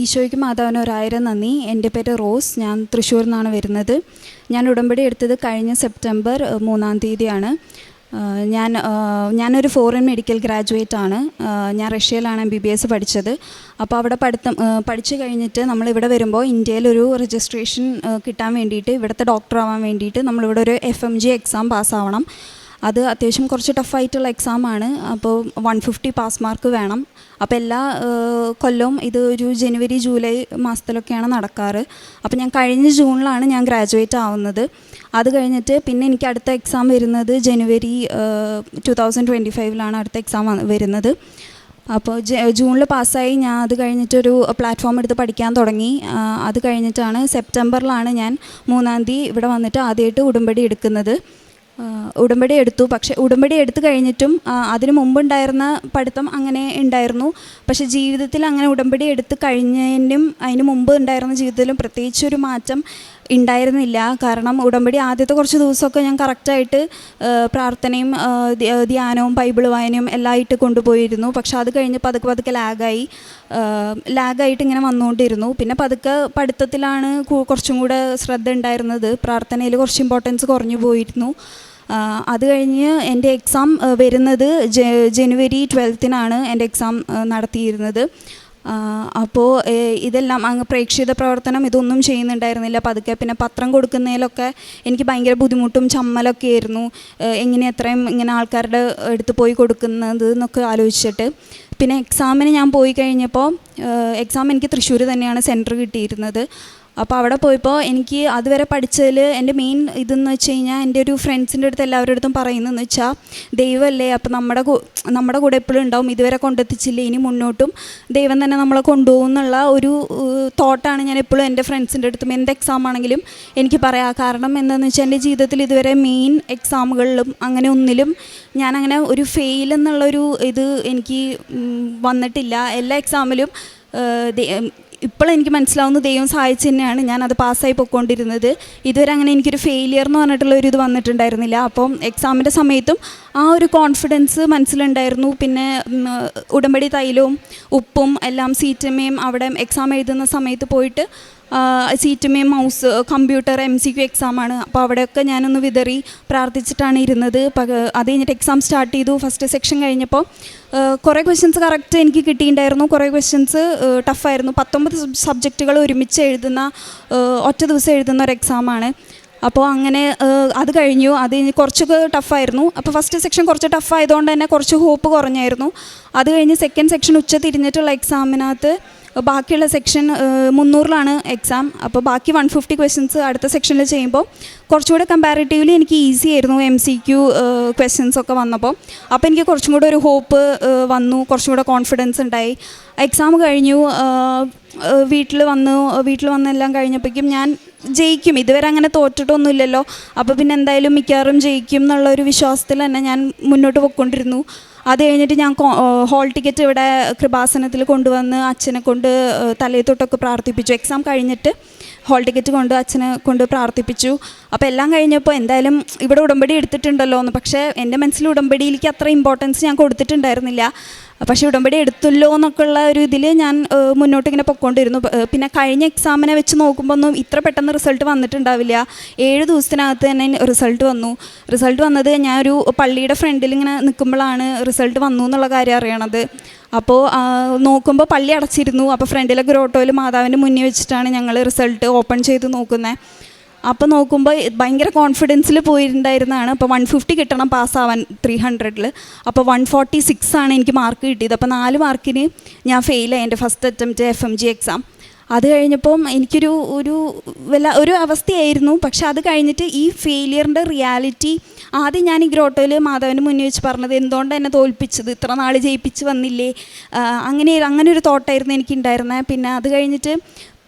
ഈശോയ്ക്ക് മാതാവിന് ഒരായിരം നന്ദി. എന്റെ പേര് റോസ്. ഞാൻ തൃശ്ശൂരിൽ നിന്നാണ് വരുന്നത്. ഞാൻ ഉടമ്പടി എടുത്തത് കഴിഞ്ഞ സെപ്റ്റംബർ മൂന്നാം തീയതിയാണ്. ഞാൻ ഞാനൊരു ഫോറിൻ മെഡിക്കൽ ഗ്രാജുവേറ്റ് ആണ്. ഞാൻ റഷ്യയിലാണ് എം ബി ബി എസ് പഠിച്ചത്. അപ്പോൾ അവിടെ പഠിത്തം പഠിച്ചു കഴിഞ്ഞിട്ട് നമ്മളിവിടെ വരുമ്പോൾ ഇന്ത്യയിലൊരു രജിസ്ട്രേഷൻ കിട്ടാൻ വേണ്ടിയിട്ട് ഇവിടുത്തെ ഡോക്ടർ ആവാൻ വേണ്ടിയിട്ട് നമ്മളിവിടെ ഒരു എഫ് എം ജി എക്സാം പാസ്സാവണം അത് അത്യാവശ്യം കുറച്ച് ടഫായിട്ടുള്ള എക്സാമാണ് അപ്പോൾ വൺ ഫിഫ്റ്റി പാസ് മാർക്ക് വേണം. അപ്പോൾ എല്ലാ കൊല്ലവും ഇത് ഒരു ജനുവരി ജൂലൈ മാസത്തിലൊക്കെയാണ് നടക്കാറ്. അപ്പോൾ ഞാൻ കഴിഞ്ഞ ജൂണിലാണ് ഞാൻ ഗ്രാജുവേറ്റ് ആവുന്നത്. അത് കഴിഞ്ഞിട്ട് പിന്നെ എനിക്ക് അടുത്ത എക്സാം വരുന്നത് ജനുവരി ടു തൗസൻഡ് ട്വന്റി ഫൈവിലാണ് അടുത്ത എക്സാം വരുന്നത്. അപ്പോൾ ജൂണിൽ പാസ്സായി ഞാൻ അത് കഴിഞ്ഞിട്ടൊരു പ്ലാറ്റ്ഫോം എടുത്ത് പഠിക്കാൻ തുടങ്ങി. അത് കഴിഞ്ഞിട്ടാണ് സെപ്റ്റംബറിലാണ് ഞാൻ മൂന്നാം തീയതി ഇവിടെ വന്നിട്ട് ആദ്യമായിട്ട് ഉടമ്പടി എടുക്കുന്നത്. ഉടമ്പടി എടുത്തു. പക്ഷെ ഉടമ്പടി എടുത്തു കഴിഞ്ഞിട്ടും അതിനു മുമ്പുണ്ടായിരുന്ന പഠിത്തം അങ്ങനെ ഉണ്ടായിരുന്നു. പക്ഷെ ജീവിതത്തിൽ അങ്ങനെ ഉടമ്പടി എടുത്തു കഴിഞ്ഞതിനും അതിന് മുമ്പ് ഉണ്ടായിരുന്ന ജീവിതത്തിലും പ്രത്യേകിച്ചൊരു മാറ്റം ഉണ്ടായിരുന്നില്ല. കാരണം ഉടമ്പടി ആദ്യത്തെ കുറച്ച് ദിവസമൊക്കെ ഞാൻ കറക്റ്റായിട്ട് പ്രാർത്ഥനയും ധ്യാനവും ബൈബിൾ വായനയും എല്ലാം ആയിട്ട് കൊണ്ടുപോയിരുന്നു. പക്ഷെ അത് കഴിഞ്ഞ് പതുക്കെ പതുക്കെ ലാഗായി. ലാഗായിട്ട് ഇങ്ങനെ വന്നുകൊണ്ടിരുന്നു. പിന്നെ പതുക്കെ പഠിത്തത്തിലാണ് കുറച്ചും കൂടെ ശ്രദ്ധ ഉണ്ടായിരുന്നത്. പ്രാർത്ഥനയിൽ കുറച്ച് ഇമ്പോർട്ടൻസ് കുറഞ്ഞു പോയിരുന്നു. അത് കഴിഞ്ഞ് എന്റെ എക്സാം വരുന്നത് ജനുവരി ട്വൽത്തിനാണ് എന്റെ എക്സാം നടത്തിയിരുന്നത്. അപ്പോൾ ഇതെല്ലാം അങ്ങ് പ്രേക്ഷിത പ്രവർത്തനം ഇതൊന്നും ചെയ്യുന്നുണ്ടായിരുന്നില്ല. പതുക്കെ പിന്നെ പത്രം കൊടുക്കുന്നതിലൊക്കെ എനിക്ക് ഭയങ്കര ബുദ്ധിമുട്ടും ചമ്മലൊക്കെ ആയിരുന്നു. എങ്ങനെ എത്രയും ഇങ്ങനെ ആൾക്കാരുടെ എടുത്ത് പോയി കൊടുക്കുന്നത് എന്നൊക്കെ ആലോചിച്ചിട്ട്. പിന്നെ എക്സാമിന് ഞാൻ പോയി കഴിഞ്ഞപ്പോൾ എക്സാം എനിക്ക് തൃശ്ശൂർ തന്നെയാണ് സെന്റർ കിട്ടിയിരുന്നത്. അപ്പോൾ അവിടെ പോയപ്പോൾ എനിക്ക് അതുവരെ പഠിച്ചതിൽ എന്റെ മെയിൻ ഇതെന്ന് വെച്ച് കഴിഞ്ഞാൽ എന്റെ ഒരു ഫ്രണ്ട്സിന്റെ അടുത്ത് എല്ലാവരുടെ അടുത്തും പറയുന്നതെന്ന് വെച്ചാൽ ദൈവമല്ലേ അപ്പോൾ നമ്മുടെ നമ്മുടെ കൂടെ എപ്പോഴും ഉണ്ടാവും ഇതുവരെ കൊണ്ടെത്തിച്ചില്ലേ ഇനി മുന്നോട്ടും ദൈവം തന്നെ നമ്മളെ കൊണ്ടുപോകും എന്നുള്ള ഒരു തോട്ടാണ് ഞാൻ എപ്പോഴും എന്റെ ഫ്രണ്ട്സിന്റെ അടുത്തും എന്ത് എക്സാം ആണെങ്കിലും എനിക്ക് പറയാം. കാരണം എന്താണെന്ന് വെച്ചാൽ എന്റെ ജീവിതത്തിൽ ഇതുവരെ മെയിൻ എക്സാമുകളിലും അങ്ങനെ ഒന്നിലും ഞാൻ അങ്ങനെ ഒരു ഫെയിൽ എന്നുള്ളൊരു ഇത് എനിക്ക് വന്നിട്ടില്ല. എല്ലാ എക്സാമിലും ഇപ്പോൾ എനിക്ക് മനസ്സിലാവുന്ന ദൈവം സഹായിച്ചു തന്നെയാണ്. ഞാൻ അത് പാസ്സായി പൊയ്ക്കൊണ്ടിരുന്നത്. ഇതുവരെ അങ്ങനെ എനിക്കൊരു ഫെയിലിയർ എന്ന് പറഞ്ഞിട്ടുള്ള ഒരു ഇത് വന്നിട്ടുണ്ടായിരുന്നില്ല. അപ്പം എക്സാമിന്റെ സമയത്തും ആ ഒരു കോൺഫിഡൻസ് മനസ്സിലുണ്ടായിരുന്നു. പിന്നെ ഉടമ്പടി തൈലവും ഉപ്പും എല്ലാം സീറ്റമ്മയും അവിടെ എക്സാം എഴുതുന്ന സമയത്ത് പോയിട്ട് സീറ്റുമേയും mouse computer M C Q എക്സാമാണ് അപ്പോൾ അവിടെയൊക്കെ ഞാനൊന്ന് വിതറി പ്രാർത്ഥിച്ചിട്ടാണ് ഇരുന്നത്. അത് കഴിഞ്ഞിട്ട് എക്സാം സ്റ്റാർട്ട് ചെയ്തു. ഫസ്റ്റ് സെക്ഷൻ കഴിഞ്ഞപ്പോൾ കുറേ ക്വസ്റ്റ്യൻസ് കറക്റ്റ് എനിക്ക് കിട്ടിയിട്ടുണ്ടായിരുന്നു. കുറേ ക്വസ്റ്റ്യൻസ് ടഫായിരുന്നു പത്തൊമ്പത് സബ്ജക്റ്റുകൾ ഒരുമിച്ച് എഴുതുന്ന ഒറ്റ ദിവസം എഴുതുന്ന ഒരു എക്സാമാണ് അപ്പോൾ അങ്ങനെ അത് കഴിഞ്ഞു. അത് കഴിഞ്ഞ് കുറച്ചൊക്കെ ടഫായിരുന്നു അപ്പോൾ ഫസ്റ്റ് സെക്ഷൻ കുറച്ച് ടഫായതുകൊണ്ട് തന്നെ കുറച്ച് ഹോപ്പ് കുറഞ്ഞായിരുന്നു. അത് കഴിഞ്ഞ് സെക്കൻഡ് സെക്ഷൻ ഉച്ച തിരിഞ്ഞിട്ടുള്ള എക്സാമിനകത്ത് ബാക്കിയുള്ള സെക്ഷൻ മുന്നൂറിലാണ് എക്സാം അപ്പോൾ ബാക്കി വൺ ഫിഫ്റ്റി ക്വസ്റ്റ്യൻസ് അടുത്ത സെക്ഷനിൽ ചെയ്യുമ്പോൾ കുറച്ചുകൂടെ കമ്പാരിറ്റീവ്ലി എനിക്ക് ഈസി ആയിരുന്നു എം സി ക്യു ക്വസ്റ്റ്യൻസ് ഒക്കെ വന്നപ്പോൾ അപ്പോൾ എനിക്ക് കുറച്ചും കൂടെ ഒരു ഹോപ്പ് വന്നു കുറച്ചും കൂടെ കോൺഫിഡൻസ് ഉണ്ടായി. എക്സാം കഴിഞ്ഞു വീട്ടിൽ വന്നു വീട്ടിൽ വന്നെല്ലാം കഴിഞ്ഞപ്പോഴേക്കും ഞാൻ ജയിക്കും. ഇതുവരെ അങ്ങനെ തോറ്റിട്ടൊന്നുമില്ലല്ലോ. അപ്പോൾ പിന്നെ എന്തായാലും മിക്കവാറും ജയിക്കും എന്നുള്ള ഒരു വിശ്വാസത്തിൽ തന്നെ ഞാൻ മുന്നോട്ട് പോയിക്കൊണ്ടിരുന്നു അത് കഴിഞ്ഞിട്ട് ഞാൻ ഹോൾ ടിക്കറ്റ് ഇവിടെ കൃപാസനത്തിൽ കൊണ്ടുവന്ന് അച്ഛനെ കൊണ്ട് തലയിൽ തൊട്ടൊക്കെ പ്രാർത്ഥിപ്പിച്ചു. എക്സാം കഴിഞ്ഞിട്ട് ഹോൾ ടിക്കറ്റ് കൊണ്ട് അച്ഛനെ കൊണ്ട് പ്രാർത്ഥിപ്പിച്ചു. അപ്പോൾ എല്ലാം കഴിഞ്ഞപ്പോൾ എന്തായാലും ഇവിടെ ഉടമ്പടി എടുത്തിട്ടുണ്ടല്ലോ എന്ന്. പക്ഷേ എന്റെ മനസ്സിൽ ഉടമ്പടിയിലേക്ക് അത്ര ഇമ്പോർട്ടൻസ് ഞാൻ കൊടുത്തിട്ടുണ്ടായിരുന്നില്ല. പക്ഷേ ഉടമ്പടി എടുത്തല്ലോ എന്നൊക്കെയുള്ള ഒരു ഇതിൽ ഞാൻ മുന്നോട്ട് ഇങ്ങനെ പൊയ്ക്കൊണ്ടിരുന്നു. പിന്നെ കഴിഞ്ഞ എക്സാമിനെ വെച്ച് നോക്കുമ്പോൾ ഒന്നും ഇത്ര പെട്ടെന്ന് റിസൾട്ട് വന്നിട്ടുണ്ടാവില്ല. ഏഴ് ദിവസത്തിനകത്ത് തന്നെ റിസൾട്ട് വന്നു. റിസൾട്ട് വന്നത് ഞാൻ ഒരു പള്ളിയുടെ ഫ്രണ്ടിൽ ഇങ്ങനെ നിൽക്കുമ്പോഴാണ് റിസൾട്ട് വന്നു എന്നുള്ള കാര്യം അറിയണത്. അപ്പോൾ നോക്കുമ്പോൾ പള്ളി അടച്ചിരുന്നു. അപ്പോൾ ഫ്രണ്ടിലെ ഗ്രോട്ടോയിൽ മാതാവിന്റെ മുന്നിൽ വെച്ചിട്ടാണ് ഞങ്ങൾ റിസൾട്ട് ഓപ്പൺ ചെയ്ത് നോക്കുന്നത് അപ്പോൾ നോക്കുമ്പോൾ ഭയങ്കര കോൺഫിഡൻസിൽ പോയിട്ടുണ്ടായിരുന്നതാണ്. അപ്പോൾ വൺ ഫിഫ്റ്റി കിട്ടണം പാസ്സാവാൻ ത്രീ ഹൺഡ്രഡിൽ അപ്പോൾ വൺ ഫോർട്ടി സിക്സ് ആണ് എനിക്ക് മാർക്ക് കിട്ടിയത്. അപ്പോൾ നാല് മാർക്കിന് ഞാൻ ഫെയിലായി എന്റെ first attempt F M G exam അത് കഴിഞ്ഞപ്പം എനിക്കൊരു ഒരു വല്ല ഒരു അവസ്ഥയായിരുന്നു. പക്ഷെ അത് കഴിഞ്ഞിട്ട് ഈ ഫെയിലിയറിന്റെ റിയാലിറ്റി ആദ്യം ഞാൻ ഈ ഗ്രോട്ടോയിൽ മാധവന് മുന്നിൽ വെച്ച് പറഞ്ഞത് എന്തുകൊണ്ട് എന്നെ തോൽപ്പിച്ചത്? ഇത്ര നാൾ ജയിപ്പിച്ച് വന്നില്ലേ? അങ്ങനെ അങ്ങനെ ഒരു തോട്ടായിരുന്നു എനിക്കുണ്ടായിരുന്നത് പിന്നെ അത് കഴിഞ്ഞിട്ട്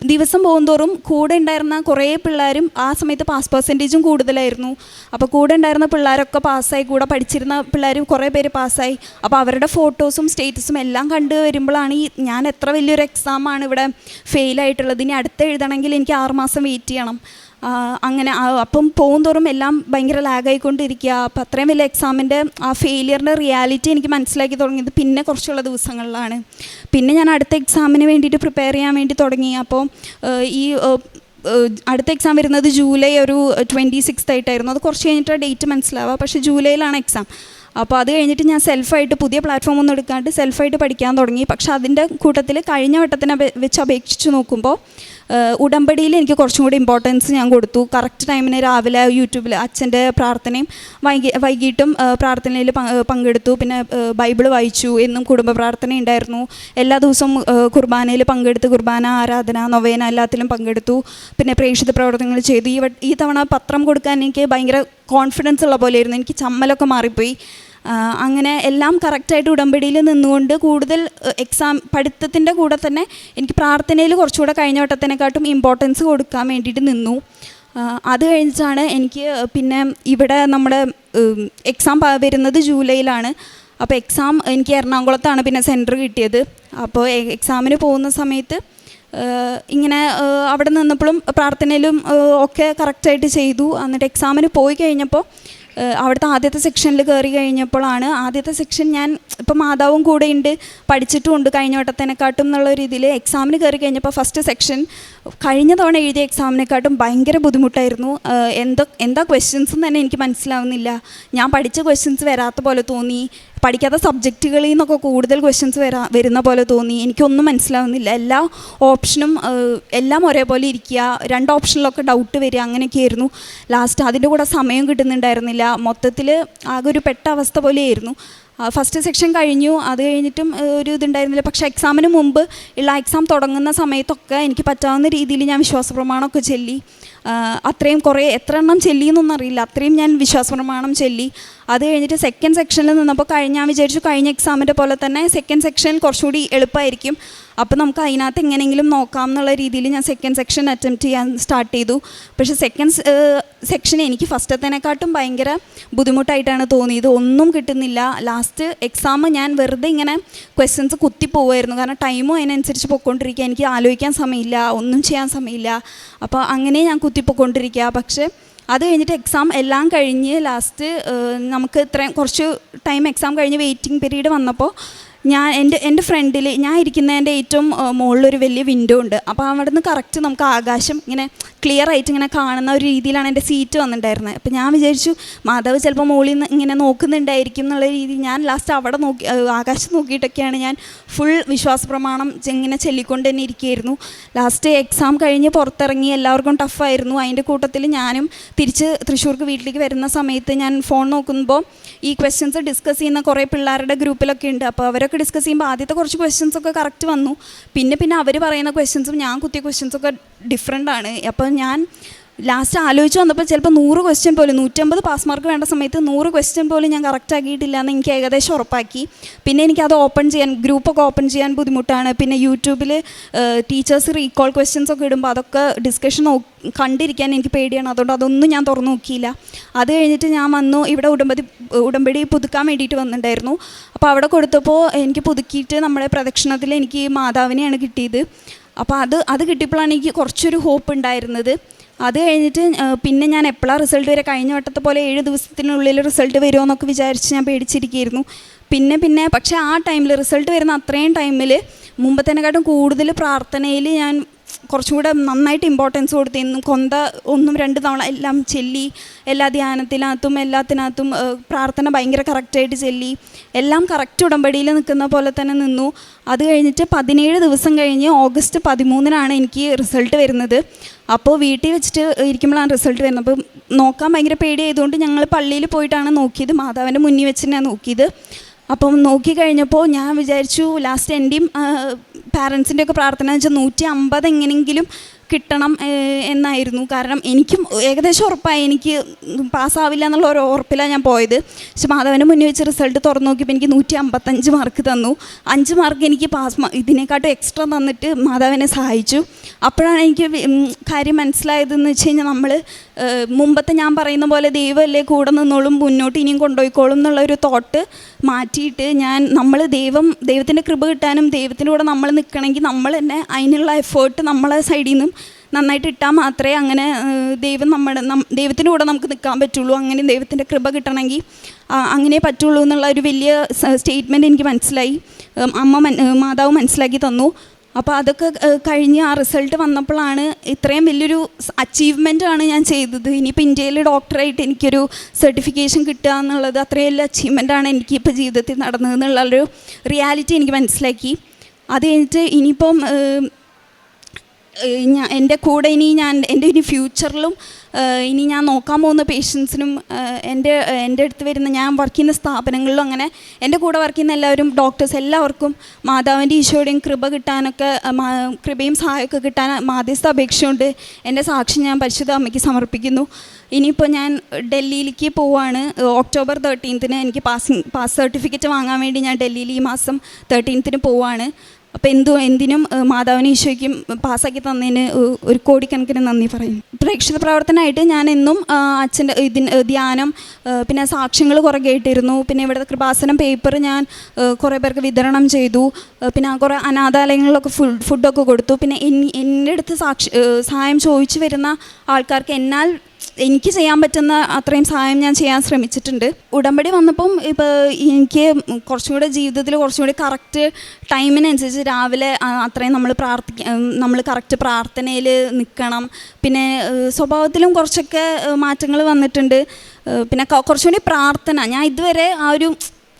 ദിവസം പോകുന്തോറും കൂടെ ഉണ്ടായിരുന്ന കുറേ പിള്ളേരും ആ സമയത്ത് പാസ് പെർസെന്റേജും കൂടുതലായിരുന്നു. അപ്പോൾ കൂടെ ഉണ്ടായിരുന്ന പിള്ളേരൊക്കെ പാസ്സായി കൂടെ പഠിച്ചിരുന്ന പിള്ളേരും കുറേ പേര് പാസ്സായി അപ്പോൾ അവരുടെ ഫോട്ടോസും സ്റ്റേറ്റസും എല്ലാം കണ്ടു വരുമ്പോഴാണ് ഈ ഞാൻ എത്ര വലിയൊരു എക്സാമാണ് ഇവിടെ ഫെയിലായിട്ടുള്ളത് ഇനി അടുത്ത് എഴുതണമെങ്കിൽ എനിക്ക് ആറുമാസം വെയിറ്റ് ചെയ്യണം. അങ്ങനെ അപ്പം പോകും തോറും എല്ലാം ഭയങ്കര ലാഗായിക്കൊണ്ടിരിക്കുക. അപ്പം അത്രയും വലിയ എക്സാമിന്റെ ആ ഫെയിലിയറിന്റെ റിയാലിറ്റി എനിക്ക് മനസ്സിലാക്കി തുടങ്ങിയത് പിന്നെ കുറച്ചുള്ള ദിവസങ്ങളിലാണ്. പിന്നെ ഞാൻ അടുത്ത എക്സാമിന് വേണ്ടിയിട്ട് പ്രിപ്പയർ ചെയ്യാൻ വേണ്ടി തുടങ്ങി. അപ്പോൾ ഈ അടുത്ത എക്സാം വരുന്നത് ജൂലൈ ഒരു ട്വന്റി സിക്സ് ആയിട്ടായിരുന്നു. അത് കുറച്ച് കഴിഞ്ഞിട്ട് ഡേറ്റ് മനസ്സിലാവുക. പക്ഷേ ജൂലൈയിലാണ് എക്സാം അപ്പോൾ അത് കഴിഞ്ഞിട്ട് ഞാൻ സെൽഫായിട്ട് പുതിയ പ്ലാറ്റ്ഫോം ഒന്നും എടുക്കാണ്ട് സെൽഫായിട്ട് പഠിക്കാൻ തുടങ്ങി. പക്ഷേ അതിന്റെ കൂട്ടത്തിൽ കഴിഞ്ഞ വട്ടത്തിനെ വെച്ച് അപേക്ഷിച്ച് നോക്കുമ്പോൾ ഉടമ്പടിയിൽ എനിക്ക് കുറച്ചും കൂടി ഇമ്പോർട്ടൻസ് ഞാൻ കൊടുത്തു. കറക്റ്റ് ടൈമിന് രാവിലെ യൂട്യൂബിൽ അച്ഛന്റെ പ്രാർത്ഥനയും വൈകി വൈകിട്ടും പ്രാർത്ഥനയിൽ പങ്കെടുത്തു. പിന്നെ ബൈബിൾ വായിച്ചു. എന്നും കുടുംബ പ്രാർത്ഥന ഉണ്ടായിരുന്നു. എല്ലാ ദിവസവും കുർബാനയിൽ പങ്കെടുത്ത് കുർബാന ആരാധന നൊവേന എല്ലാത്തിലും പങ്കെടുത്തു. പിന്നെ പ്രേക്ഷിത പ്രവർത്തനങ്ങൾ ചെയ്തു. ഈ തവണ പത്രം കൊടുക്കാൻ എനിക്ക് ഭയങ്കര കോൺഫിഡൻസ് ഉള്ള പോലെയായിരുന്നു. എനിക്ക് ചമ്മലൊക്കെ മാറിപ്പോയി. അങ്ങനെ എല്ലാം കറക്റ്റായിട്ട് ഉടമ്പടിയിൽ നിന്നുകൊണ്ട് കൂടുതൽ എക്സാം പഠിത്തത്തിന്റെ കൂടെ തന്നെ എനിക്ക് പ്രാർത്ഥനയിൽ കുറച്ചുകൂടെ കഴിഞ്ഞ വട്ടത്തിനെക്കാട്ടും ഇമ്പോർട്ടൻസ് കൊടുക്കാൻ വേണ്ടിയിട്ട് നിന്നു. അത് കഴിഞ്ഞിട്ടാണ് എനിക്ക് പിന്നെ ഇവിടെ നമ്മുടെ എക്സാം വരുന്നത് ജൂലൈയിലാണ്. അപ്പോൾ എക്സാം എനിക്ക് എറണാകുളത്താണ് പിന്നെ സെന്റർ കിട്ടിയത്. അപ്പോൾ എക്സാമിന് പോകുന്ന സമയത്ത് ഇങ്ങനെ അവിടെ നിന്നപ്പോഴും പ്രാർത്ഥനയിലും ഒക്കെ കറക്റ്റായിട്ട് ചെയ്തു. എന്നിട്ട് എക്സാമിന് പോയി കഴിഞ്ഞപ്പോൾ അവിടുത്തെ ആദ്യത്തെ സെക്ഷനിൽ കയറി കഴിഞ്ഞപ്പോഴാണ് ആദ്യത്തെ സെക്ഷൻ ഞാൻ ഇപ്പം മാതാവും കൂടെ ഉണ്ട് പഠിച്ചിട്ടും ഉണ്ട് കഴിഞ്ഞ വട്ടത്തിനെക്കാട്ടും എന്നുള്ള രീതിയിൽ എക്സാമിന് കയറി കഴിഞ്ഞപ്പോൾ ഫസ്റ്റ് സെക്ഷൻ കഴിഞ്ഞ തവണ എഴുതിയ എക്സാമിനെക്കാട്ടും ഭയങ്കര ബുദ്ധിമുട്ടായിരുന്നു. എന്താ എന്തോ ക്വസ്റ്റ്യൻസ് തന്നെ എനിക്ക് മനസ്സിലാവുന്നില്ല. ഞാൻ പഠിച്ച ക്വസ്റ്റ്യൻസ് വരാത്ത പോലെ തോന്നി. പഠിക്കാത്ത സബ്ജക്റ്റുകളിൽ നിന്നൊക്കെ കൂടുതൽ ക്വസ്റ്റ്യൻസ് വരാ വരുന്ന പോലെ തോന്നി. എനിക്കൊന്നും മനസ്സിലാവുന്നില്ല. എല്ലാ ഓപ്ഷനും എല്ലാം ഒരേപോലെ ഇരിക്കുക. രണ്ട് ഓപ്ഷനിലൊക്കെ ഡൗട്ട് വരിക അങ്ങനെയൊക്കെയായിരുന്നു ലാസ്റ്റ് അതിന്റെ കൂടെ സമയം കിട്ടുന്നുണ്ടായിരുന്നില്ല. മൊത്തത്തിൽ ആകെ ഒരു പെട്ട അവസ്ഥ പോലെയായിരുന്നു. ഫസ്റ്റ് സെക്ഷൻ കഴിഞ്ഞു. അത് കഴിഞ്ഞിട്ടും ഒരു ഇതുണ്ടായിരുന്നില്ല. പക്ഷേ എക്സാമിന് മുമ്പ് ഉള്ള എക്സാം തുടങ്ങുന്ന സമയത്തൊക്കെ എനിക്ക് പറ്റാവുന്ന രീതിയിൽ ഞാൻ വിശ്വാസ പ്രമാണമൊക്കെ ചൊല്ലി. അത്രയും കുറേ എത്ര എണ്ണം ചെല്ലി എന്നൊന്നും അറിയില്ല. അത്രയും ഞാൻ വിശ്വാസപ്രമാണം പ്രമാണം ചൊല്ലി. അത് കഴിഞ്ഞിട്ട് സെക്കൻഡ് സെക്ഷനിൽ നിന്നപ്പോൾ കഴിഞ്ഞ ഞാൻ വിചാരിച്ചു കഴിഞ്ഞ എക്സാമിന്റെ പോലെ തന്നെ സെക്കൻഡ് സെക്ഷൻ കുറച്ചുകൂടി എളുപ്പമായിരിക്കും അപ്പോൾ നമുക്ക് അതിനകത്ത് എങ്ങനെയെങ്കിലും നോക്കാം എന്നുള്ള രീതിയിൽ ഞാൻ സെക്കൻഡ് സെക്ഷൻ അറ്റംപ്റ്റ് ചെയ്യാൻ സ്റ്റാർട്ട് ചെയ്തു. പക്ഷേ സെക്കൻഡ് സെക്ഷൻ എനിക്ക് ഫസ്റ്റത്തേനെക്കാട്ടും ഭയങ്കര ബുദ്ധിമുട്ടായിട്ടാണ് തോന്നിയത്. ഒന്നും കിട്ടുന്നില്ല. ലാസ്റ്റ് എക്സാം ഞാൻ വെറുതെ ഇങ്ങനെ ക്വസ്റ്റ്യൻസ് കുത്തിപ്പോവായിരുന്നു കാരണം ടൈമും അതിനനുസരിച്ച് പൊയ്ക്കൊണ്ടിരിക്കുക എനിക്ക് ആലോചിക്കാൻ സമയമില്ല. ഒന്നും ചെയ്യാൻ സമയമില്ല. അപ്പോൾ അങ്ങനെ ഞാൻ കുത്തിപ്പോയിക്കൊണ്ടിരിക്കുക പക്ഷേ അത് കഴിഞ്ഞിട്ട് എക്സാം എല്ലാം കഴിഞ്ഞ് ലാസ്റ്റ് നമുക്ക് ഇത്രയും കുറച്ച് ടൈം എക്സാം കഴിഞ്ഞ് വെയിറ്റിംഗ് പീരീഡ് വന്നപ്പോൾ ഞാൻ എന്റെ എന്റെ ഫ്രണ്ടിൽ ഞാൻ ഇരിക്കുന്നതിന്റെ ഏറ്റവും മുകളിലൊരു വലിയ വിൻഡോ ഉണ്ട്. അപ്പോൾ അവിടെ നിന്ന് കറക്റ്റ് നമുക്ക് ആകാശം ഇങ്ങനെ ക്ലിയർ ആയിട്ട് ഇങ്ങനെ കാണുന്ന ഒരു രീതിയിലാണ് എന്റെ സീറ്റ് വന്നിട്ടുണ്ടായിരുന്നത്. അപ്പോൾ ഞാൻ വിചാരിച്ചു മാധവ് ചിലപ്പോൾ മുകളിൽ നിന്ന് ഇങ്ങനെ നോക്കുന്നുണ്ടായിരിക്കും എന്നുള്ള രീതി. ഞാൻ ലാസ്റ്റ് അവിടെ നോക്കി ആകാശം നോക്കിയിട്ടൊക്കെയാണ് ഞാൻ ഫുൾ വിശ്വാസ പ്രമാണം ഇങ്ങനെ ചൊല്ലിക്കൊണ്ട് തന്നെ ഇരിക്കുകയായിരുന്നു. ലാസ്റ്റ് എക്സാം കഴിഞ്ഞ് പുറത്തിറങ്ങി എല്ലാവർക്കും ടഫായിരുന്നു അതിന്റെ കൂട്ടത്തിൽ ഞാനും തിരിച്ച് തൃശ്ശൂർക്ക് വീട്ടിലേക്ക് വരുന്ന സമയത്ത് ഞാൻ ഫോൺ നോക്കുമ്പോൾ ഈ ക്വസ്റ്റ്യൻസ് ഡിസ്കസ് ചെയ്യുന്ന കുറേ പിള്ളേരുടെ ഗ്രൂപ്പിലൊക്കെ ഉണ്ട്. അപ്പോൾ അവരൊക്കെ ഡിസ്കസ് ചെയ്യുമ്പോൾ ആദ്യത്തെ കുറച്ച് ക്വസ്റ്റ്യൻസ് ഒക്കെ കറക്റ്റ് വന്നു. പിന്നെ പിന്നെ അവർ പറയുന്ന ക്വസ്റ്റ്യൻസും ഞാൻ കുത്തിയ ക്വസ്റ്റ്യൻസൊക്കെ ഡിഫറെന്റ് ആണ്. അപ്പോൾ ഞാൻ ലാസ്റ്റ് ആലോചിച്ച് വന്നപ്പോൾ ചിലപ്പോൾ നൂറ് ക്വസ്റ്റ്യൻ പോലും നൂറ്റമ്പത് പാസ് മാർക്ക് വേണ്ട സമയത്ത് നൂറ് ക്വസ്റ്റ്യൻ പോലും ഞാൻ കറക്റ്റ് ആക്കിയിട്ടില്ല എന്ന് എനിക്ക് ഏകദേശം ഉറപ്പാക്കി. പിന്നെ എനിക്കത് ഓപ്പൺ ചെയ്യാൻ ഗ്രൂപ്പൊക്കെ ഓപ്പൺ ചെയ്യാൻ ബുദ്ധിമുട്ടാണ്. പിന്നെ യൂട്യൂബിൽ ടീച്ചേഴ്സ് റീകോൾ ക്വസ്റ്റ്യൻസ് ഒക്കെ ഇടുമ്പോൾ അതൊക്കെ ഡിസ്കഷൻ കണ്ടിരിക്കാൻ എനിക്ക് പേടിയാണ്. അതുകൊണ്ട് അതൊന്നും ഞാൻ തുറന്നു നോക്കിയില്ല. അത് കഴിഞ്ഞിട്ട് ഞാൻ വന്നു ഇവിടെ ഉടമ്പടി ഉടമ്പടി പുതുക്കാൻ വേണ്ടിയിട്ട് വന്നിട്ടുണ്ടായിരുന്നു. അപ്പോൾ അവിടെ കൊടുത്തപ്പോൾ എനിക്ക് പുതുക്കിയിട്ട് നമ്മുടെ പ്രദക്ഷിണത്തിൽ എനിക്ക് മാതാവിനെയാണ് കിട്ടിയത്. അപ്പോൾ അത് അത് കിട്ടിയപ്പോഴാണ് എനിക്ക് കുറച്ചൊരു ഹോപ്പ് ഉണ്ടായിരുന്നത്. അത് കഴിഞ്ഞിട്ട് പിന്നെ ഞാൻ എപ്പോഴാണ് റിസൾട്ട് വരെ കഴിഞ്ഞ വട്ടത്തെ പോലെ ഏഴ് ദിവസത്തിനുള്ളിൽ റിസൾട്ട് വരുമോ എന്നൊക്കെ വിചാരിച്ച് ഞാൻ പേടിച്ചിരിക്കുകയായിരുന്നു. പിന്നെ പിന്നെ പക്ഷേ ആ ടൈമിൽ റിസൾട്ട് വരുന്ന അത്രയും ടൈമിൽ മുമ്പത്തേനെക്കാട്ടും കൂടുതൽ പ്രാർത്ഥനയിൽ ഞാൻ കുറച്ചും കൂടെ നന്നായിട്ട് ഇമ്പോർട്ടൻസ് കൊടുത്തിരുന്നു. കൊന്ത ഒന്നും രണ്ട് തവണ എല്ലാം ചെല്ലി എല്ലാ ധ്യാനത്തിനകത്തും എല്ലാത്തിനകത്തും പ്രാർത്ഥന ഭയങ്കര കറക്റ്റായിട്ട് ചെല്ലി എല്ലാം കറക്റ്റ് ഉടമ്പടിയിൽ നിൽക്കുന്ന പോലെ തന്നെ നിന്നു. അത് കഴിഞ്ഞിട്ട് പതിനേഴ് ദിവസം കഴിഞ്ഞ് ഓഗസ്റ്റ് പതിമൂന്നിനാണ് എനിക്ക് റിസൾട്ട് വരുന്നത്. അപ്പോൾ വീട്ടിൽ വെച്ചിട്ട് ഇരിക്കുമ്പോഴാണ് റിസൾട്ട് വരുന്നത്. അപ്പം നോക്കാൻ ഭയങ്കര പേടിയായതുകൊണ്ട് ഞങ്ങൾ പള്ളിയിൽ പോയിട്ടാണ് നോക്കിയത്. മാതാവിന്റെ മുന്നിൽ വെച്ച് തന്നെയാണ് നോക്കിയത്. അപ്പം നോക്കി കഴിഞ്ഞപ്പോൾ ഞാൻ വിചാരിച്ചു ലാസ്റ്റ് എന്റെയും പാരൻസിന്റെ ഒക്കെ പ്രാർത്ഥന വെച്ചാൽ നൂറ്റി അമ്പത് എങ്ങനെയെങ്കിലും കിട്ടണം എന്നായിരുന്നു. കാരണം എനിക്കും ഏകദേശം ഉറപ്പായി. എനിക്ക് പാസ്സാവില്ല എന്നുള്ള ഒരു ഉറപ്പിലാണ് ഞാൻ പോയത്. പക്ഷെ മാധവന് മുന്നിൽ വെച്ച് റിസൾട്ട് തുറന്നു നോക്കിയപ്പോൾ എനിക്ക് നൂറ്റി അമ്പത്തഞ്ച് മാർക്ക് തന്നു. അഞ്ച് മാർക്ക് എനിക്ക് പാസ് ഇതിനെക്കാട്ടും എക്സ്ട്രാ തന്നിട്ട് മാധവനെ സഹായിച്ചു. അപ്പോഴാണ് എനിക്ക് കാര്യം മനസ്സിലായതെന്ന് വെച്ച് കഴിഞ്ഞാൽ നമ്മൾ മുമ്പത്തെ ഞാൻ പറയുന്ന പോലെ ദൈവമല്ലേ കൂടെ നിന്നോളും മുന്നോട്ട് ഇനിയും കൊണ്ടുപോയിക്കോളും എന്നുള്ള ഒരു തോട്ട് മാറ്റിയിട്ട് ഞാൻ നമ്മൾ ദൈവം ദൈവത്തിന്റെ കൃപ കിട്ടാനും ദൈവത്തിന്റെ കൂടെ നമ്മൾ നിൽക്കണമെങ്കിൽ നമ്മൾ തന്നെ അതിനുള്ള എഫേർട്ട് നമ്മളെ സൈഡിൽ നിന്നും നന്നായിട്ട് ഇട്ടാൽ മാത്രമേ അങ്ങനെ ദൈവം നമ്മുടെ ദൈവത്തിന്റെ കൂടെ നമുക്ക് നിൽക്കാൻ പറ്റുള്ളൂ. അങ്ങനെ ദൈവത്തിന്റെ കൃപ കിട്ടണമെങ്കിൽ അങ്ങനെ പറ്റുള്ളൂ എന്നുള്ള ഒരു വലിയ സ്റ്റേറ്റ്മെന്റ് എനിക്ക് മനസ്സിലായി. അമ്മ മാതാവ് മനസ്സിലാക്കി തന്നു. അപ്പോൾ അതൊക്കെ കഴിഞ്ഞ് ആ റിസൾട്ട് വന്നപ്പോഴാണ് ഇത്രയും വലിയൊരു അച്ചീവ്മെന്റ് ആണ് ഞാൻ ചെയ്തത്. ഇനിയിപ്പോൾ ഇന്ത്യയിൽ ഡോക്ടറായിട്ട് എനിക്കൊരു സർട്ടിഫിക്കേഷൻ കിട്ടുക എന്നുള്ളത് അത്രയും വലിയ ആണ് എനിക്കിപ്പോൾ ജീവിതത്തിൽ നടന്നതെന്നുള്ളൊരു റിയാലിറ്റി എനിക്ക് മനസ്സിലാക്കി. അത് കഴിഞ്ഞിട്ട് ഇനിയിപ്പം ഞാൻ എന്റെ കൂടെ ഇനി ഞാൻ എന്റെ ഇനി ഫ്യൂച്ചറിലും ഇനി ഞാൻ നോക്കാൻ പോകുന്ന പേഷ്യൻസിനും എന്റെ എന്റെ അടുത്ത് വരുന്ന ഞാൻ വർക്ക് ചെയ്യുന്ന സ്ഥാപനങ്ങളിലും അങ്ങനെ എന്റെ കൂടെ വർക്ക് ചെയ്യുന്ന എല്ലാവരും ഡോക്ടേഴ്സ് എല്ലാവർക്കും മാതാവിന്റെ ഈശോയുടെയും കൃപ കിട്ടാനൊക്കെ കൃപയും സഹായമൊക്കെ കിട്ടാൻ മാധ്യസ്ഥ അപേക്ഷയുണ്ട്. എന്റെ സാക്ഷി ഞാൻ പരിശുദ്ധ അമ്മയ്ക്ക് സമർപ്പിക്കുന്നു. ഇനിയിപ്പോൾ ഞാൻ ഡൽഹിയിലേക്ക് പോവാണ്. ഒക്ടോബർ തേർട്ടീൻത്തിന് എനിക്ക് പാസിങ് പാസ് സർട്ടിഫിക്കറ്റ് വാങ്ങാൻ വേണ്ടി ഞാൻ ഡൽഹിയിൽ ഈ മാസം തേർട്ടീൻത്തിന് പോവാണ്. അപ്പോൾ എന്തു എന്തിനും മാതാവിന് ഈശോയ്ക്കും പാസ്സാക്കി തന്നതിന് ഒരു കോടിക്കണക്കിന് നന്ദി പറയും പ്രേക്ഷിത പ്രവർത്തനമായിട്ട് ഞാൻ എന്നും അച്ഛന്റെ ഇതിന് ധ്യാനം പിന്നെ സാക്ഷ്യങ്ങൾ കുറേ കേട്ടിരുന്നു. പിന്നെ ഇവിടുത്തെ കൃപാസനം പേപ്പർ ഞാൻ കുറേ പേർക്ക് വിതരണം ചെയ്തു. പിന്നെ കുറേ അനാഥാലയങ്ങളിലൊക്കെ ഫുഡ് ഫുഡൊക്കെ കൊടുത്തു. പിന്നെ എൻ- എന്റെ അടുത്ത് സാക്ഷി സഹായം ചോദിച്ചു വരുന്ന ആൾക്കാർക്ക് എന്നാൽ എനിക്ക് ചെയ്യാൻ പറ്റുന്ന അത്രയും സഹായം ഞാൻ ചെയ്യാൻ ശ്രമിച്ചിട്ടുണ്ട്. ഉടമ്പടി വന്നപ്പം ഇപ്പോൾ എനിക്ക് കുറച്ചും കൂടെ ജീവിതത്തിൽ കുറച്ചും കൂടി കറക്റ്റ് ടൈമിനനുസരിച്ച് രാവിലെ അത്രയും നമ്മൾ പ്രാർത്ഥിക്ക നമ്മൾ കറക്റ്റ് പ്രാർത്ഥനയിൽ നിൽക്കണം പിന്നെ സ്വഭാവത്തിലും കുറച്ചൊക്കെ മാറ്റങ്ങൾ വന്നിട്ടുണ്ട്. പിന്നെ കുറച്ചും കുറച്ചുകൂടി പ്രാർത്ഥന. ഞാൻ ഇതുവരെ ആ ഒരു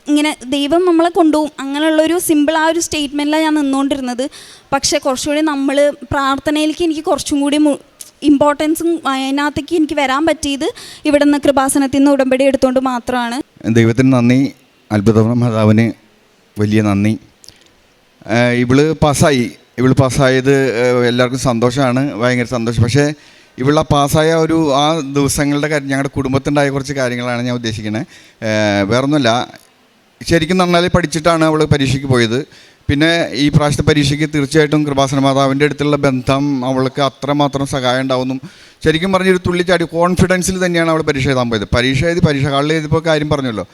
ഇങ്ങനെ ദൈവം നമ്മളെ കൊണ്ടുപോകും. അങ്ങനെയുള്ളൊരു സിമ്പിൾ ആ ഒരു സ്റ്റേറ്റ്മെന്റിലാണ് ഞാൻ നിന്നുകൊണ്ടിരുന്നത് പക്ഷേ കുറച്ചുകൂടി നമ്മൾ പ്രാർത്ഥനയിലേക്ക് എനിക്ക് കുറച്ചും കൂടി ഇമ്പോർട്ടൻസും അതിനകത്തേക്ക് എനിക്ക് വരാൻ പറ്റിയത് ഇവിടെ നിന്ന് കൃപാസനത്തിൽ നിന്ന് ഉടമ്പടി എടുത്തുകൊണ്ട് മാത്രമാണ്. ദൈവത്തിന് നന്ദി. അത്ഭുത മാതാവിന് വലിയ നന്ദി. ഇവൾ പാസ്സായി. ഇവൾ പാസ്സായത് എല്ലാവർക്കും സന്തോഷമാണ്. ഭയങ്കര സന്തോഷം. പക്ഷേ ഇവളെ പാസ്സായ ഒരു ആ ദിവസങ്ങളുടെ കാര്യം ഞങ്ങളുടെ കുടുംബത്തിന്റെ കുറച്ച് കാര്യങ്ങളാണ് ഞാൻ ഉദ്ദേശിക്കുന്നത് വേറൊന്നുമല്ല. ശരിക്കും നന്നായി പഠിച്ചിട്ടാണ് അവൾ പരീക്ഷയ്ക്ക് പോയത്. പിന്നെ ഈ പ്രാവശ്യത്തെ പരീക്ഷയ്ക്ക് തീർച്ചയായിട്ടും കൃപാസന മാതാവിന്റെ അടുത്തുള്ള ബന്ധം അവൾക്ക് അത്രമാത്രം സഹായം ഉണ്ടാവുന്നു. ശരിക്കും പറഞ്ഞൊരു തുള്ളിച്ചാടി കോൺഫിഡൻസിൽ തന്നെയാണ് അവൾ പരീക്ഷ എഴുതാൻ പോയത്. പരീക്ഷ എഴുതി പരീക്ഷ ഹാളിൽ എഴുതിയപ്പോൾ കാര്യം പറഞ്ഞല്ലോ.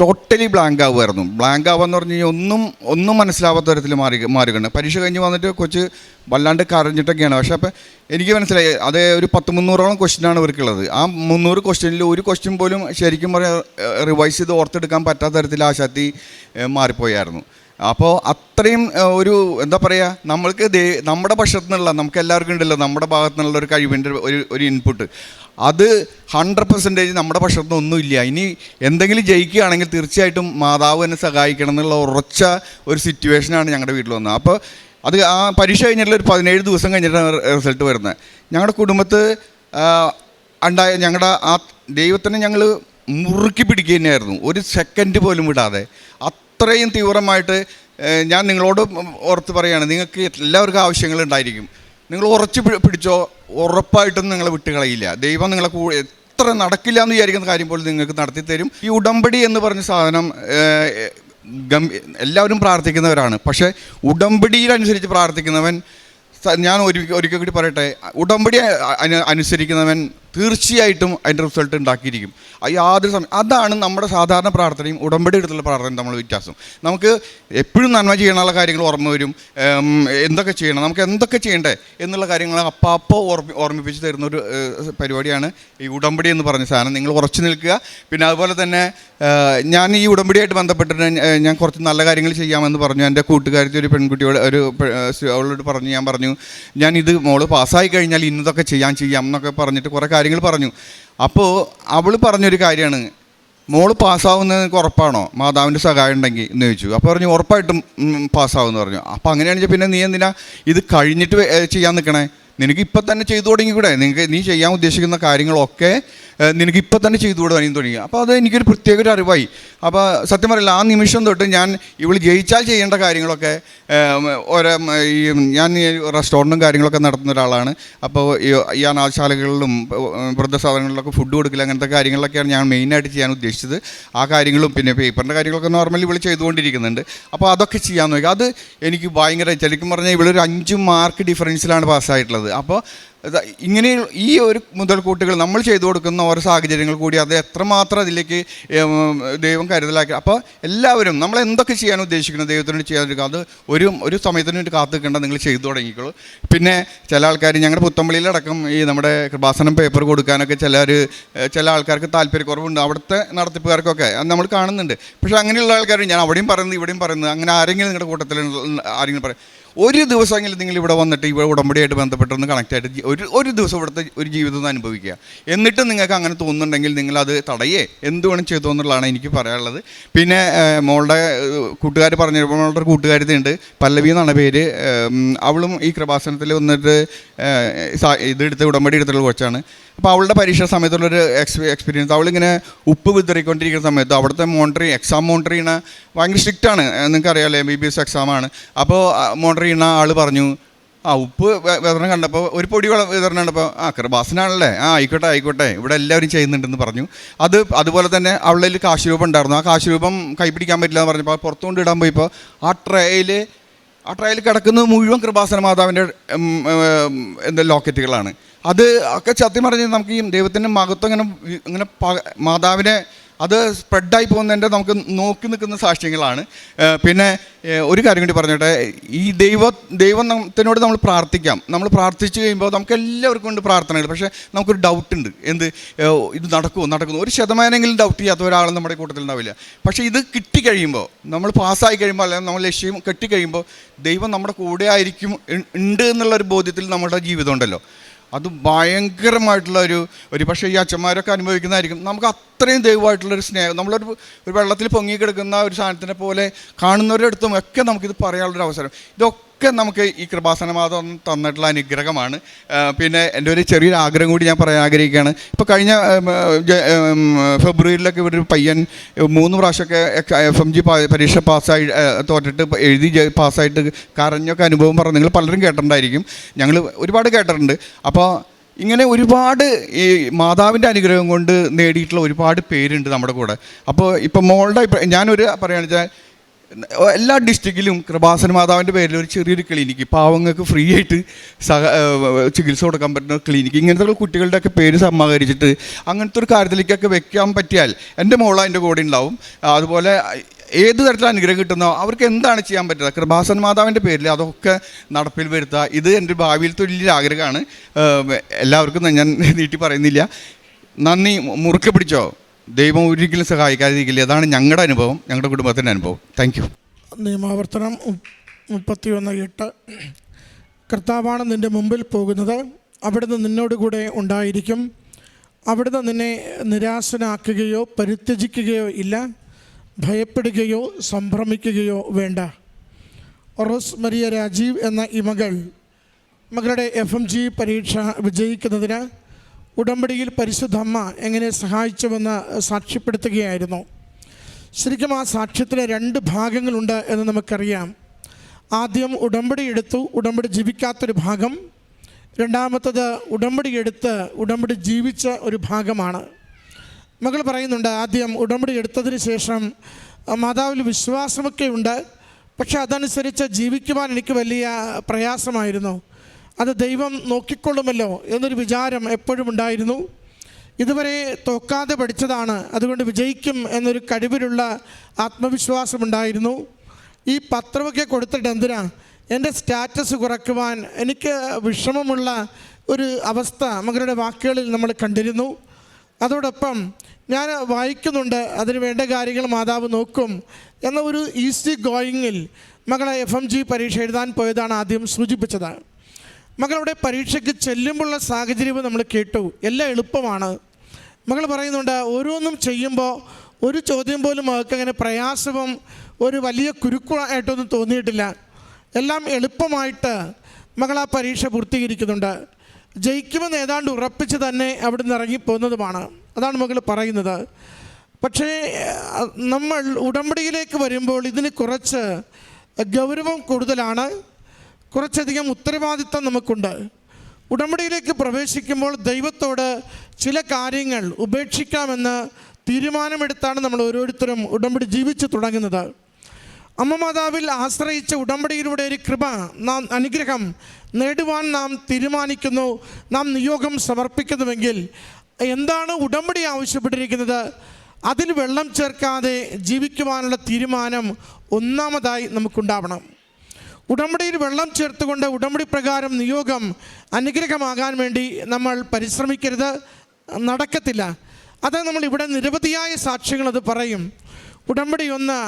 ടോട്ടലി ബ്ലാങ്ക് ആവുമായിരുന്നു. ബ്ലാങ്ക് ആവാന്ന് പറഞ്ഞു കഴിഞ്ഞാൽ ഒന്നും ഒന്നും മനസ്സിലാവാത്ത തരത്തിൽ മാറി മാറുകയാണ്. പരീക്ഷ കഴിഞ്ഞ് വന്നിട്ട് കൊച്ച് വല്ലാണ്ട് കരഞ്ഞിട്ടൊക്കെയാണ്. പക്ഷേ അപ്പം എനിക്ക് മനസ്സിലായി അത് ഒരു പത്ത് മുന്നൂറോളം ക്വസ്റ്റ്യനാണ് ഇവർക്കുള്ളത്. ആ മുന്നൂറ് ക്വസ്റ്റ്യനിൽ ഒരു ക്വസ്റ്റ്യൻ പോലും ശരിക്കും പറയാം റിവൈസ് ചെയ്ത് ഓർത്തെടുക്കാൻ പറ്റാത്ത തരത്തിൽ ആ ശക്തി ഏഹ്, മാറിപ്പോയായിരുന്നു. അപ്പോൾ അത്രയും ഒരു എന്താ പറയുക നമ്മൾക്ക് ദേ നമ്മുടെ പക്ഷത്തു നിന്നുള്ള നമുക്ക് എല്ലാവർക്കും ഉണ്ടല്ലോ നമ്മുടെ ഭാഗത്തു നിന്നുള്ള ഒരു കഴിവിന്റെ ഒരു ഒരു ഇൻപുട്ട് അത് ഹൺഡ്രഡ് പെർസെന്റേജ് നമ്മുടെ പക്ഷത്തു ഒന്നുമില്ല. ഇനി എന്തെങ്കിലും ജയിക്കുകയാണെങ്കിൽ തീർച്ചയായിട്ടും മാതാവ് എന്നെ സഹായിക്കണം എന്നുള്ള ഉറച്ച ഒരു സിറ്റുവേഷനാണ് ഞങ്ങളുടെ വീട്ടിൽ വന്നത്. അപ്പോൾ അത് ആ പരീക്ഷ കഴിഞ്ഞിട്ടുള്ള ഒരു പതിനേഴ് ദിവസം കഴിഞ്ഞിട്ടാണ് റിസൾട്ട് വരുന്നത്. ഞങ്ങളുടെ കുടുംബത്ത് ഉണ്ടായ ഞങ്ങളുടെ ആ ദൈവത്തിനെ ഞങ്ങൾ മുറുക്കി പിടിക്കുക തന്നെയായിരുന്നു ഒരു സെക്കൻഡ് പോലും വിടാതെ. അത്രയും തീവ്രമായിട്ട് ഞാൻ നിങ്ങളോട് ഓർത്ത് പറയുകയാണ് നിങ്ങൾക്ക് എല്ലാവർക്കും ആവശ്യങ്ങളുണ്ടായിരിക്കും നിങ്ങൾ ഉറച്ചു പിടിച്ചോ ഉറപ്പായിട്ടും നിങ്ങളെ വിട്ടുകളയില്ല ദൈവം നിങ്ങളെ എത്ര നടക്കില്ല എന്ന് വിചാരിക്കുന്ന കാര്യം പോലും നിങ്ങൾക്ക് നടത്തി തരും. ഈ ഉടമ്പടി എന്ന് പറഞ്ഞ സാധനം എല്ലാവരും പ്രാർത്ഥിക്കുന്നവരാണ്. പക്ഷേ ഉടമ്പടിയിലനുസരിച്ച് പ്രാർത്ഥിക്കുന്നവൻ ഞാൻ ഒരു ഒരിക്കൽ കൂടി പറയട്ടെ. ഉടമ്പടി അനുസരിക്കുന്നവൻ തീർച്ചയായിട്ടും അതിന്റെ റിസൾട്ട് ഉണ്ടാക്കിയിരിക്കും. യാതൊരു സമയം അതാണ് നമ്മുടെ സാധാരണ പ്രാർത്ഥനയും ഉടമ്പടി എടുത്തുള്ള പ്രാർത്ഥനയും നമ്മൾ വ്യത്യാസം. നമുക്ക് എപ്പോഴും നന്മ ചെയ്യാനുള്ള കാര്യങ്ങൾ ഓർമ്മ വരും. എന്തൊക്കെ ചെയ്യണം നമുക്ക് എന്തൊക്കെ ചെയ്യണ്ടേ എന്നുള്ള കാര്യങ്ങൾ അപ്പാപ്പോൾ ഓർമ്മി ഓർമ്മിപ്പിച്ച് തരുന്ന ഒരു പരിപാടിയാണ് ഈ ഉടമ്പടി എന്ന് പറഞ്ഞ സാധനം. നിങ്ങൾ ഉറച്ചു നിൽക്കുക. പിന്നെ അതുപോലെ തന്നെ ഞാൻ ഈ ഉടമ്പടിയായിട്ട് ബന്ധപ്പെട്ടിട്ട് ഞാൻ- കുറച്ച് നല്ല കാര്യങ്ങൾ ചെയ്യാമെന്ന് പറഞ്ഞു. എന്റെ കൂട്ടുകാരത്തെ ഒരു പെൺകുട്ടിയോട് ഒരു അവളോട് പറഞ്ഞു ഞാൻ പറഞ്ഞു ഞാൻ ഇത് മോൾ പാസ്സായി കഴിഞ്ഞാൽ ഇന്നതൊക്കെ ചെയ്യാൻ ചെയ്യാം എന്നൊക്കെ പറഞ്ഞിട്ട് കുറേ കാര്യങ്ങൾ പറഞ്ഞു. അപ്പോൾ അവൾ പറഞ്ഞൊരു കാര്യമാണ്. മോൾ പാസ്സാവുന്നത് നിനക്ക് ഉറപ്പാണോ? മാതാവിന്റെ സഹായം ഉണ്ടെങ്കിൽ എന്ന് ചോദിച്ചു. അപ്പോൾ പറഞ്ഞു ഉറപ്പായിട്ടും പാസ്സാവും എന്ന് പറഞ്ഞു. അപ്പോൾ അങ്ങനെയാണെങ്കിൽ പിന്നെ നീ എന്തിനാ ഇത് കഴിഞ്ഞിട്ട് ചെയ്യാൻ നിൽക്കണേ നിനക്ക് ഇപ്പം തന്നെ ചെയ്തു തുടങ്ങിക്കൂടെ? നിനക്ക് നീ ചെയ്യാൻ ഉദ്ദേശിക്കുന്ന കാര്യങ്ങളൊക്കെ നിനക്ക് ഇപ്പം തന്നെ ചെയ്തു കൂടെ അനിയും തുടങ്ങി അപ്പോൾ അത് എനിക്കൊരു പ്രത്യേക ഒരു അറിവായി. അപ്പോൾ സത്യം പറയില്ല ആ നിമിഷം തൊട്ട് ഞാൻ ഇവൾ ജയിച്ചാൽ ചെയ്യേണ്ട കാര്യങ്ങളൊക്കെ ഓരോ ഈ ഞാൻ റെസ്റ്റോറന്റും കാര്യങ്ങളൊക്കെ നടത്തുന്ന ഒരാളാണ്. അപ്പോൾ ഈ ഉം, വൃദ്ധസാധനങ്ങളിലൊക്കെ ഫുഡ് കൊടുക്കില്ല അങ്ങനത്തെ കാര്യങ്ങളിലൊക്കെയാണ് ഞാൻ മെയിനായിട്ട് ചെയ്യാൻ ഉദ്ദേശിച്ചത്. ആ കാര്യങ്ങളും പിന്നെ പേപ്പറിന്റെ കാര്യങ്ങളൊക്കെ നോർമലി ഇവൾ ചെയ്തുകൊണ്ടിരിക്കുന്നുണ്ട്. അപ്പോൾ അതൊക്കെ ചെയ്യാൻ നോക്കി. അത് എനിക്ക് ഭയങ്കര ശരിക്കും പറഞ്ഞാൽ ഇവളൊരു അഞ്ച് മാർക്ക് ഡിഫറൻസിലാണ് പാസ്സായിട്ടുള്ളത് അപ്പോൾ ഇങ്ങനെ ഈ ഒരു മുതൽക്കൂട്ടുകൾ നമ്മൾ ചെയ്തു കൊടുക്കുന്ന ഓരോ സാഹചര്യങ്ങൾ കൂടി അത് എത്രമാത്രം അതിലേക്ക് ദൈവം കരുതലാക്കി. അപ്പോൾ എല്ലാവരും നമ്മൾ എന്തൊക്കെ ചെയ്യാൻ ഉദ്ദേശിക്കുന്നത് ദൈവത്തിന് ചെയ്യാതിരിക്കുക അത് ഒരു ഒരു സമയത്തിന് വേണ്ടി കാത്തു നിൽക്കേണ്ട നിങ്ങൾ ചെയ്തു തുടങ്ങിക്കോളൂ. പിന്നെ ചില ആൾക്കാർ ഞങ്ങളുടെ പുത്തമ്പള്ളിയിലടക്കം ഈ നമ്മുടെ കൃപാസനം പേപ്പർ കൊടുക്കാനൊക്കെ ചിലർ ചില ആൾക്കാർക്ക് താല്പര്യക്കുറവുണ്ട്. അവിടുത്തെ നടത്തിപ്പുകാർക്കൊക്കെ അത് നമ്മൾ കാണുന്നുണ്ട്. പക്ഷേ അങ്ങനെയുള്ള ആൾക്കാർ ഞാൻ അവിടെയും പറയുന്നത് ഇവിടെയും പറയുന്നത് അങ്ങനെ ആരെങ്കിലും നിങ്ങളുടെ കൂട്ടത്തിൽ ആരെങ്കിലും പറയും ഒരു ദിവസമെങ്കിലും നിങ്ങൾ ഇവിടെ വന്നിട്ട് ഇവിടെ ഉടമ്പടിയായിട്ട് ബന്ധപ്പെട്ടൊന്ന് കണക്റ്റായിട്ട് ഒരു ഒരു ദിവസം ഇവിടുത്തെ ഒരു ജീവിതം അനുഭവിക്കുക. എന്നിട്ട് നിങ്ങൾക്ക് അങ്ങനെ തോന്നുന്നുണ്ടെങ്കിൽ നിങ്ങൾ അത് തടയേ. എന്ത് വേണം ചെയ്തു എന്നുള്ളതാണ് എനിക്ക് പറയാനുള്ളത്. പിന്നെ മോളുടെ കൂട്ടുകാർ പറഞ്ഞു മോളുടെ കൂട്ടുകാരിതുണ്ട് പല്ലവി എന്നാണ് പേര്. അവളും ഈ കൃപാസനത്തിൽ വന്നിട്ട് ഇതെടുത്ത് ഉടമ്പടി എടുത്തുള്ള കൊച്ചാണ് അപ്പോൾ അവളുടെ പരീക്ഷ സമയത്തുള്ളൊരു എക്സ് എക്സ്പീരിയൻസ് അവളിങ്ങനെ ഉപ്പ് വിതറിക്കൊണ്ടിരിക്കുന്ന സമയത്ത് അവിടുത്തെ മോണിറ്ററി എക്സാം മോണിറ്റർ ചെയ്യണ ഭയങ്കര സ്ട്രിക്റ്റാണ് ആണ്. നിങ്ങൾക്ക് അറിയാമല്ലോ എം ബി ബി എസ് എക്സാമാണ് അപ്പോൾ മോണിറ്റർ ചെയ്യുന്ന ആൾ പറഞ്ഞു ആ ഉപ്പ് വിതരണം കണ്ടപ്പോൾ ഒരു പൊടി വിതരണം കണ്ടപ്പോൾ ആ കൃപാസനാണല്ലേ. ആ ആയിക്കോട്ടെ ആയിക്കോട്ടെ ഇവിടെ എല്ലാവരും ചെയ്യുന്നുണ്ടെന്ന് പറഞ്ഞു. അത് അതുപോലെ തന്നെ അവളിൽ കാശ് രൂപം ഉണ്ടായിരുന്നു. ആ കാശ് രൂപം കൈപ്പിടിക്കാൻ പറ്റില്ല എന്ന് പറഞ്ഞപ്പോൾ പുറത്തുകൊണ്ട് ഇടാൻ പോയപ്പോൾ ആ ട്രേയിൽ ആ ട്രയൽ കിടക്കുന്നത് മുഴുവൻ കൃപാസന മാതാവിന്റെ എന്താ ലോക്കറ്റുകളാണ് അത് ഒക്കെ സത്യം നമുക്ക് ഈ ദൈവത്തിന്റെ മഹത്വം ഇങ്ങനെ ഇങ്ങനെ മാതാവിനെ അത് സ്പ്രെഡായി പോകുന്നതിന്റെ നമുക്ക് നോക്കി നിൽക്കുന്ന സാക്ഷ്യങ്ങളാണ്. പിന്നെ ഒരു കാര്യം കൂടി പറഞ്ഞോട്ടെ. ഈ ദൈവ ദൈവത്തിനോട് നമ്മൾ പ്രാർത്ഥിക്കാം. നമ്മൾ പ്രാർത്ഥിച്ചു കഴിയുമ്പോൾ നമുക്ക് എല്ലാവർക്കും ഉണ്ട് പ്രാർത്ഥനകൾ. പക്ഷേ നമുക്കൊരു ഡൗട്ട് ഉണ്ട്. എന്ത്? ഇത് നടക്കുമോ നടക്കുന്നു. ഒരു ശതമാനമെങ്കിലും ഡൗട്ട് ചെയ്യാത്ത ഒരാൾ നമ്മുടെ കൂട്ടത്തിൽ ഉണ്ടാവില്ല. പക്ഷേ ഇത് കിട്ടിക്കഴിയുമ്പോൾ നമ്മൾ പാസ്സായി കഴിയുമ്പോൾ അല്ലെങ്കിൽ നമ്മൾ ലക്ഷ്യം കെട്ടിക്കഴിയുമ്പോൾ ദൈവം നമ്മുടെ കൂടെ ആയിരിക്കും ഉണ്ട് എന്നുള്ളൊരു ബോധ്യത്തിൽ നമ്മുടെ ജീവിതം ഉണ്ടല്ലോ. അത് ഭയങ്കരമായിട്ടുള്ള ഒരു ഒരു പക്ഷേ ഈ അച്ഛന്മാരൊക്കെ അനുഭവിക്കുന്നതായിരിക്കും. നമുക്ക് അത്രയും ദൈവമായിട്ടുള്ളൊരു സ്നേഹം നമ്മളൊരു ഒരു വെള്ളത്തിൽ പൊങ്ങി കിടക്കുന്ന ഒരു സാധനത്തിനെ പോലെ കാണുന്നവരുടെ അടുത്തും ഒക്കെ നമുക്കിത് പറയാനുള്ളൊരു അവസരം. ഇതൊക്കെ നമുക്ക് ഈ കൃപാസനമാതം തന്നിട്ടുള്ള അനുഗ്രഹമാണ്. പിന്നെ എന്റെ ഒരു ചെറിയൊരു ആഗ്രഹം കൂടി ഞാൻ പറയാൻ ആഗ്രഹിക്കുകയാണ്. ഇപ്പോൾ കഴിഞ്ഞ ഫെബ്രുവരിയിലൊക്കെ ഇവിടെ ഒരു പയ്യൻ മൂന്ന് പ്രാവശ്യമൊക്കെ എഫ് എം ജി പരീക്ഷ പാസ്സായി തോറ്റിട്ട് ഇപ്പൊ എഴുതി പാസ്സായിട്ട് കരഞ്ഞൊക്കെ അനുഭവം പറഞ്ഞു. നിങ്ങൾ പലരും കേട്ടിട്ടുണ്ടായിരിക്കും. ഞങ്ങൾ ഒരുപാട് കേട്ടിട്ടുണ്ട്. അപ്പോൾ ഇങ്ങനെ ഒരുപാട് ഈ മാതാവിന്റെ അനുഗ്രഹം കൊണ്ട് നേടിയിട്ടുള്ള ഒരുപാട് പേരുണ്ട് നമ്മുടെ കൂടെ. അപ്പോൾ ഇപ്പോൾ മോളുടെ ഇപ്പം ഞാനൊരു പറയുകയാണെന്ന് വെച്ചാൽ എല്ലാ ഡിസ്ട്രിക്റ്റിലും കൃപാസന മാതാവിന്റെ പേരിൽ ഒരു ചെറിയൊരു ക്ലിനിക്ക് പാവങ്ങൾക്ക് ഫ്രീ ആയിട്ട് സഹ ചികിത്സ കൊടുക്കാൻ പറ്റുന്ന ക്ലിനിക്ക് ഇങ്ങനത്തെ കുട്ടികളുടെയൊക്കെ പേര് സമാഹരിച്ചിട്ട് അങ്ങനത്തെ ഒരു കാര്യത്തിലേക്കൊക്കെ വെക്കാൻ പറ്റിയാൽ എന്റെ മോള എന്റെ കൂടെ ഉണ്ടാവും. അതുപോലെ ഏത് തരത്തിൽ അനുഗ്രഹം കിട്ടുന്നോ അവർക്ക് എന്താണ് ചെയ്യാൻ പറ്റുക? കൃപാസൻ മാതാവിന്റെ പേരിൽ അതൊക്കെ നടപ്പിൽ വരുത്തുക. ഇത് എന്റെ ഭാവിയിലത്തെ വലിയൊരു ആഗ്രഹമാണ്. എല്ലാവർക്കും ഞാൻ നീട്ടി പറയുന്നില്ല. നന്ദി. മുറുക്കെ പിടിച്ചോ? ദൈവം ഒരിക്കലും സഹായിക്കാതിരിക്കില്ല. അതാണ് ഞങ്ങളുടെ അനുഭവം ഞങ്ങളുടെ കുടുംബത്തിന്റെ അനുഭവം. താങ്ക് യു നിയമാവർത്തനം മുപ്പത്തി ഒന്ന് എട്ട്. കർത്താവാണ് നിന്റെ മുമ്പിൽ പോകുന്നത്. അവിടുന്ന് നിന്നോട് കൂടെ ഉണ്ടായിരിക്കും. അവിടുന്ന് നിന്നെ നിരാശനാക്കുകയോ പരിത്യജിക്കുകയോ ഇല്ല. ഭയപ്പെടുകയോ സംഭ്രമിക്കുകയോ വേണ്ട. റോസ് മരിയ രാജീവ് എന്ന ഈ മകൾ മകളുടെ എഫ് എം ജി പരീക്ഷ വിജയിക്കുന്നതിന് ഉടമ്പടിയിൽ പരിശുദ്ധ അമ്മ എങ്ങനെ സഹായിച്ചുവെന്ന് സാക്ഷ്യപ്പെടുത്തുകയായിരുന്നു. ശരിക്കും ആ സാക്ഷ്യത്തിന് രണ്ട് ഭാഗങ്ങളുണ്ട് എന്ന് നമുക്കറിയാം. ആദ്യം ഉടമ്പടി എടുത്തു ഉടമ്പടി ജീവിക്കാത്തൊരു ഭാഗം. രണ്ടാമത്തത് ഉടമ്പടി എടുത്ത് ഉടമ്പടി ജീവിച്ച ഒരു ഭാഗമാണ്. മകൾ പറയുന്നുണ്ട് ആദ്യം ഉടമ്പടി എടുത്തതിന് ശേഷം മാതാവിൽ വിശ്വാസമൊക്കെ ഉണ്ട്. പക്ഷെ അതനുസരിച്ച് ജീവിക്കുവാൻ എനിക്ക് വലിയ പ്രയാസമായിരുന്നു. അത് ദൈവം നോക്കിക്കൊള്ളുമല്ലോ എന്നൊരു വിചാരം എപ്പോഴും ഉണ്ടായിരുന്നു. ഇതുവരെ തോക്കാതെ പഠിച്ചതാണ്. അതുകൊണ്ട് വിജയിക്കും എന്നൊരു കഴിവിലുള്ള ആത്മവിശ്വാസമുണ്ടായിരുന്നു ഈ പത്രമൊക്കെ കൊടുത്തിട്ട് എന്തിനാ? എന്റെ സ്റ്റാറ്റസ് കുറയ്ക്കുവാൻ എനിക്ക് വിഷമമുള്ള ഒരു അവസ്ഥ മകളുടെ വാക്കുകളിൽ നമ്മൾ കണ്ടിരുന്നു. അതോടൊപ്പം ഞാൻ വായിക്കുന്നുണ്ട്. അതിന് വേണ്ട കാര്യങ്ങൾ മാതാവ് നോക്കും എന്ന ഒരു ഈസി ഗോയിങ്ങിൽ മകളെ എഫ് എം ജി പരീക്ഷ എഴുതാൻ പോയതാണ് ആദ്യം സൂചിപ്പിച്ചത്. മകളവിടെ പരീക്ഷയ്ക്ക് ചെല്ലുമ്പോഴുള്ള സാഹചര്യം നമ്മൾ കേട്ടു. എല്ലാം എളുപ്പമാണ്. മകൾ പറയുന്നുണ്ട് ഓരോന്നും ചെയ്യുമ്പോൾ ഒരു ചോദ്യം പോലും അവർക്ക് അങ്ങനെ പ്രയാസവും ഒരു വലിയ കുരുക്കുമായിട്ടൊന്നും തോന്നിയിട്ടില്ല. എല്ലാം എളുപ്പമായിട്ട് മകൾ ആ പരീക്ഷ പൂർത്തീകരിക്കുന്നുണ്ട്. ജയിക്കുമെന്ന് ഏതാണ്ട് ഉറപ്പിച്ച് തന്നെ അവിടെ നിന്ന് ഇറങ്ങിപ്പോകുന്നതുമാണ് അതാണ് മകൾ പറയുന്നത്. പക്ഷേ നമ്മൾ ഉടമ്പടിയിലേക്ക് വരുമ്പോൾ ഇതിന് കുറച്ച് ഗൗരവം കൂടുതലാണ്. കുറച്ചധികം ഉത്തരവാദിത്തം നമുക്കുണ്ട്. ഉടമ്പടിയിലേക്ക് പ്രവേശിക്കുമ്പോൾ ദൈവത്തോട് ചില കാര്യങ്ങൾ ഉപേക്ഷിക്കാമെന്ന് തീരുമാനമെടുത്താണ് നമ്മൾ ഓരോരുത്തരും ഉടമ്പടി ജീവിച്ചു തുടങ്ങുന്നത്. അമ്മ മാതാവിൽ ആശ്രയിച്ച ഉടമ്പടിയിലൂടെ ഒരു കൃപ നാം അനുഗ്രഹം നേടുവാൻ നാം തീരുമാനിക്കുന്നു. നാം നിയോഗം സമർപ്പിക്കുന്നുവെങ്കിൽ എന്താണ് ഉടമ്പടി ആവശ്യപ്പെട്ടിരിക്കുന്നത്? അതിൽ വെള്ളം ചേർക്കാതെ ജീവിക്കുവാനുള്ള തീരുമാനം ഒന്നാമതായി നമുക്കുണ്ടാവണം. ഉടമ്പടിയിൽ വെള്ളം ചേർത്തുകൊണ്ട് ഉടമ്പടി പ്രകാരം നിയോഗം അനുഗ്രഹമാകാൻ വേണ്ടി നമ്മൾ പരിശ്രമിക്കരുത്. നടക്കത്തില്ല. അത് നമ്മൾ ഇവിടെ നിരവധിയായ സാക്ഷ്യങ്ങൾ അത് പറയും. ഉടമ്പടി ഒന്ന്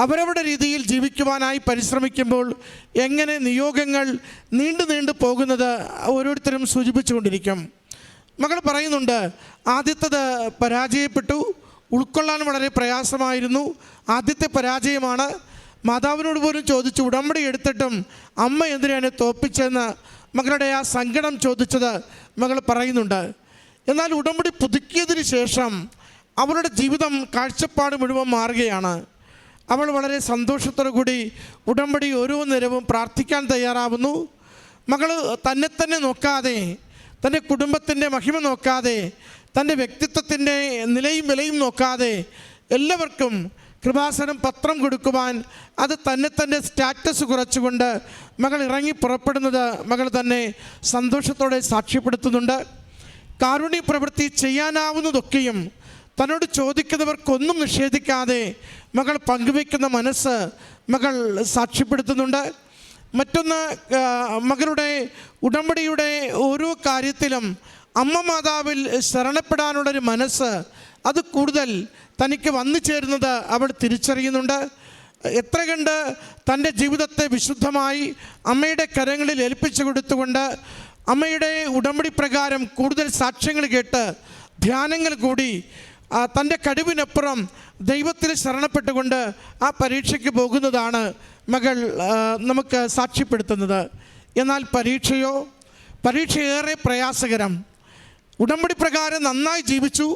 അവരവരുടെ രീതിയിൽ ജീവിക്കുവാനായി പരിശ്രമിക്കുമ്പോൾ എങ്ങനെ നിയോഗങ്ങൾ നീണ്ടു നീണ്ടു പോകുന്നത് ഓരോരുത്തരും സൂചിപ്പിച്ചുകൊണ്ടിരിക്കും. മകൾ പറയുന്നുണ്ട് ആദ്യത്തത് പരാജയപ്പെട്ടു. ഉൾക്കൊള്ളാൻ വളരെ പ്രയാസമായിരുന്നു. ആദ്യത്തെ പരാജയമാണ് മാതാവിനോട് പോലും ചോദിച്ചു ഉടമ്പടി എടുത്തിട്ടും അമ്മ എന്തിനാണ് തോപ്പിച്ചെന്ന് മകളുടെ ആ സങ്കടം ചോദിച്ചത് മകൾ പറയുന്നുണ്ട് എന്നാൽ ഉടമ്പടി പുതുക്കിയതിന് ശേഷം അവളുടെ ജീവിതം കാഴ്ചപ്പാട് മുഴുവൻ മാറുകയാണ്. അവൾ വളരെ സന്തോഷത്തോടു കൂടി ഉടമ്പടി ഓരോ നേരവും പ്രാർത്ഥിക്കാൻ തയ്യാറാവുന്നു. മകൾ തന്നെ തന്നെ നോക്കാതെ തന്റെ കുടുംബത്തിന്റെ മഹിമ നോക്കാതെ തന്റെ വ്യക്തിത്വത്തിന്റെ നിലയും വിലയും നോക്കാതെ എല്ലാവർക്കും കൃപാസനം പത്രം കൊടുക്കുവാൻ അത് തന്നെ തന്നെ സ്റ്റാറ്റസ് കുറച്ചുകൊണ്ട് മകൾ ഇറങ്ങി പുറപ്പെടുന്നത് മകൾ തന്നെ സന്തോഷത്തോടെ സാക്ഷ്യപ്പെടുത്തുന്നുണ്ട്. കാരുണ്യ പ്രവൃത്തി ചെയ്യാനാവുന്നതൊക്കെയും തന്നോട് ചോദിക്കുന്നവർക്കൊന്നും നിഷേധിക്കാതെ മകൾ പങ്കുവെക്കുന്ന മനസ്സ് മകൾ സാക്ഷ്യപ്പെടുത്തുന്നുണ്ട്. മറ്റൊന്ന് മകളുടെ ഉടമ്പടിയുടെ ഓരോ കാര്യത്തിലും അമ്മ മാതാവിൽ ശരണപ്പെടാനുള്ളൊരു മനസ്സ് അത് കൂടുതൽ തനിക്ക് വന്നു ചേരുന്നത് അവൾ തിരിച്ചറിയുന്നുണ്ട്. എത്ര കണ്ട് തന്റെ ജീവിതത്തെ വിശുദ്ധമായി അമ്മയുടെ കരങ്ങളിൽ ഏൽപ്പിച്ചു കൊടുത്തുകൊണ്ട് അമ്മയുടെ ഉടമ്പടി പ്രകാരം കൂടുതൽ സാക്ഷ്യങ്ങൾ കേട്ട് ധ്യാനങ്ങൾ കൂടി തന്റെ കഴിവിനപ്പുറം ദൈവത്തിൽ ശരണപ്പെട്ടുകൊണ്ട് ആ പരീക്ഷയ്ക്ക് പോകുന്നതാണ് മകൾ നമുക്ക് സാക്ഷ്യപ്പെടുത്തുന്നത്. എന്നാൽ പരീക്ഷയോ പരീക്ഷ ഏറെ പ്രയാസകരം. ഉടമ്പടി പ്രകാരം നന്നായി ജീവിച്ചു.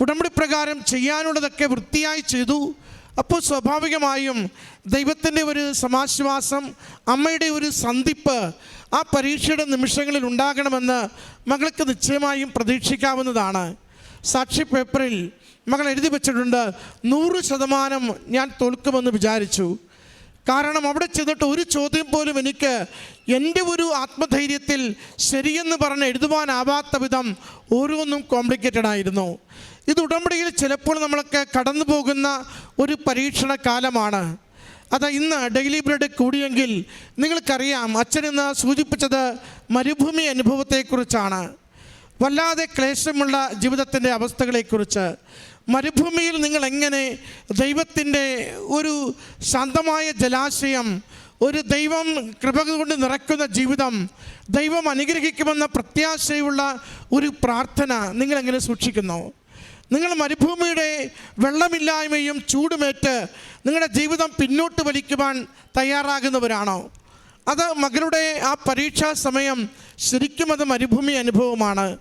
ഉടമ്പടി പ്രകാരം ചെയ്യാനുള്ളതൊക്കെ വൃത്തിയായി ചെയ്തു. അപ്പോൾ സ്വാഭാവികമായും ദൈവത്തിന്റെ ഒരു സമാശ്വാസം അമ്മയുടെ ഒരു സന്ധിപ്പ് ആ പരീക്ഷയുടെ നിമിഷങ്ങളിൽ ഉണ്ടാകണമെന്ന് മകൾക്ക് നിശ്ചയമായും പ്രതീക്ഷിക്കാവുന്നതാണ്. സാക്ഷി പേപ്പറിൽ മകൾ എഴുതി വച്ചിട്ടുണ്ട് നൂറ് ശതമാനം ഞാൻ തോൽക്കുമെന്ന് വിചാരിച്ചു. കാരണം അവിടെ ചെന്നിട്ട് ഒരു ചോദ്യം പോലും എനിക്ക് എന്റെ ഒരു ആത്മധൈര്യത്തിൽ ശരിയെന്ന് പറഞ്ഞ് എഴുതുവാനാവാത്ത വിധം ഓരോന്നും കോംപ്ലിക്കേറ്റഡ് ആയിരുന്നു. ഇത് ഉടമ്പടിയിൽ ചിലപ്പോൾ നമ്മളൊക്കെ കടന്നു പോകുന്ന ഒരു പരീക്ഷണ കാലമാണ്. അത് ഇന്ന് ഡെയിലി ബ്രെഡ് കൂടിയെങ്കിൽ നിങ്ങൾക്കറിയാം അച്ഛൻ ഇന്ന് സൂചിപ്പിച്ചത് മരുഭൂമി അനുഭവത്തെക്കുറിച്ചാണ്. വല്ലാതെ ക്ലേശമുള്ള ജീവിതത്തിന്റെ അവസ്ഥകളെക്കുറിച്ച്. മരുഭൂമിയിൽ നിങ്ങൾ എങ്ങനെ ദൈവത്തിന്റെ ഒരു ശാന്തമായ ജലാശയം ഒരു ദൈവം കൃപ കൊണ്ട് നിറയ്ക്കുന്ന ജീവിതം ദൈവം അനുഗ്രഹിക്കുമെന്ന പ്രത്യാശയുള്ള ഒരു പ്രാർത്ഥന നിങ്ങൾ എങ്ങനെ സൂക്ഷിക്കുന്നു? നിങ്ങൾ മരുഭൂമിയുടെ വെള്ളമില്ലായ്മയും ചൂടുമേറ്റ് നിങ്ങളുടെ ജീവിതം പിന്നോട്ട് വലിക്കുവാൻ തയ്യാറാകുന്നവരാണോ? അത് മകളുടെ ആ പരീക്ഷാ സമയം ശരിക്കും അത് മരുഭൂമി അനുഭവമാണ്.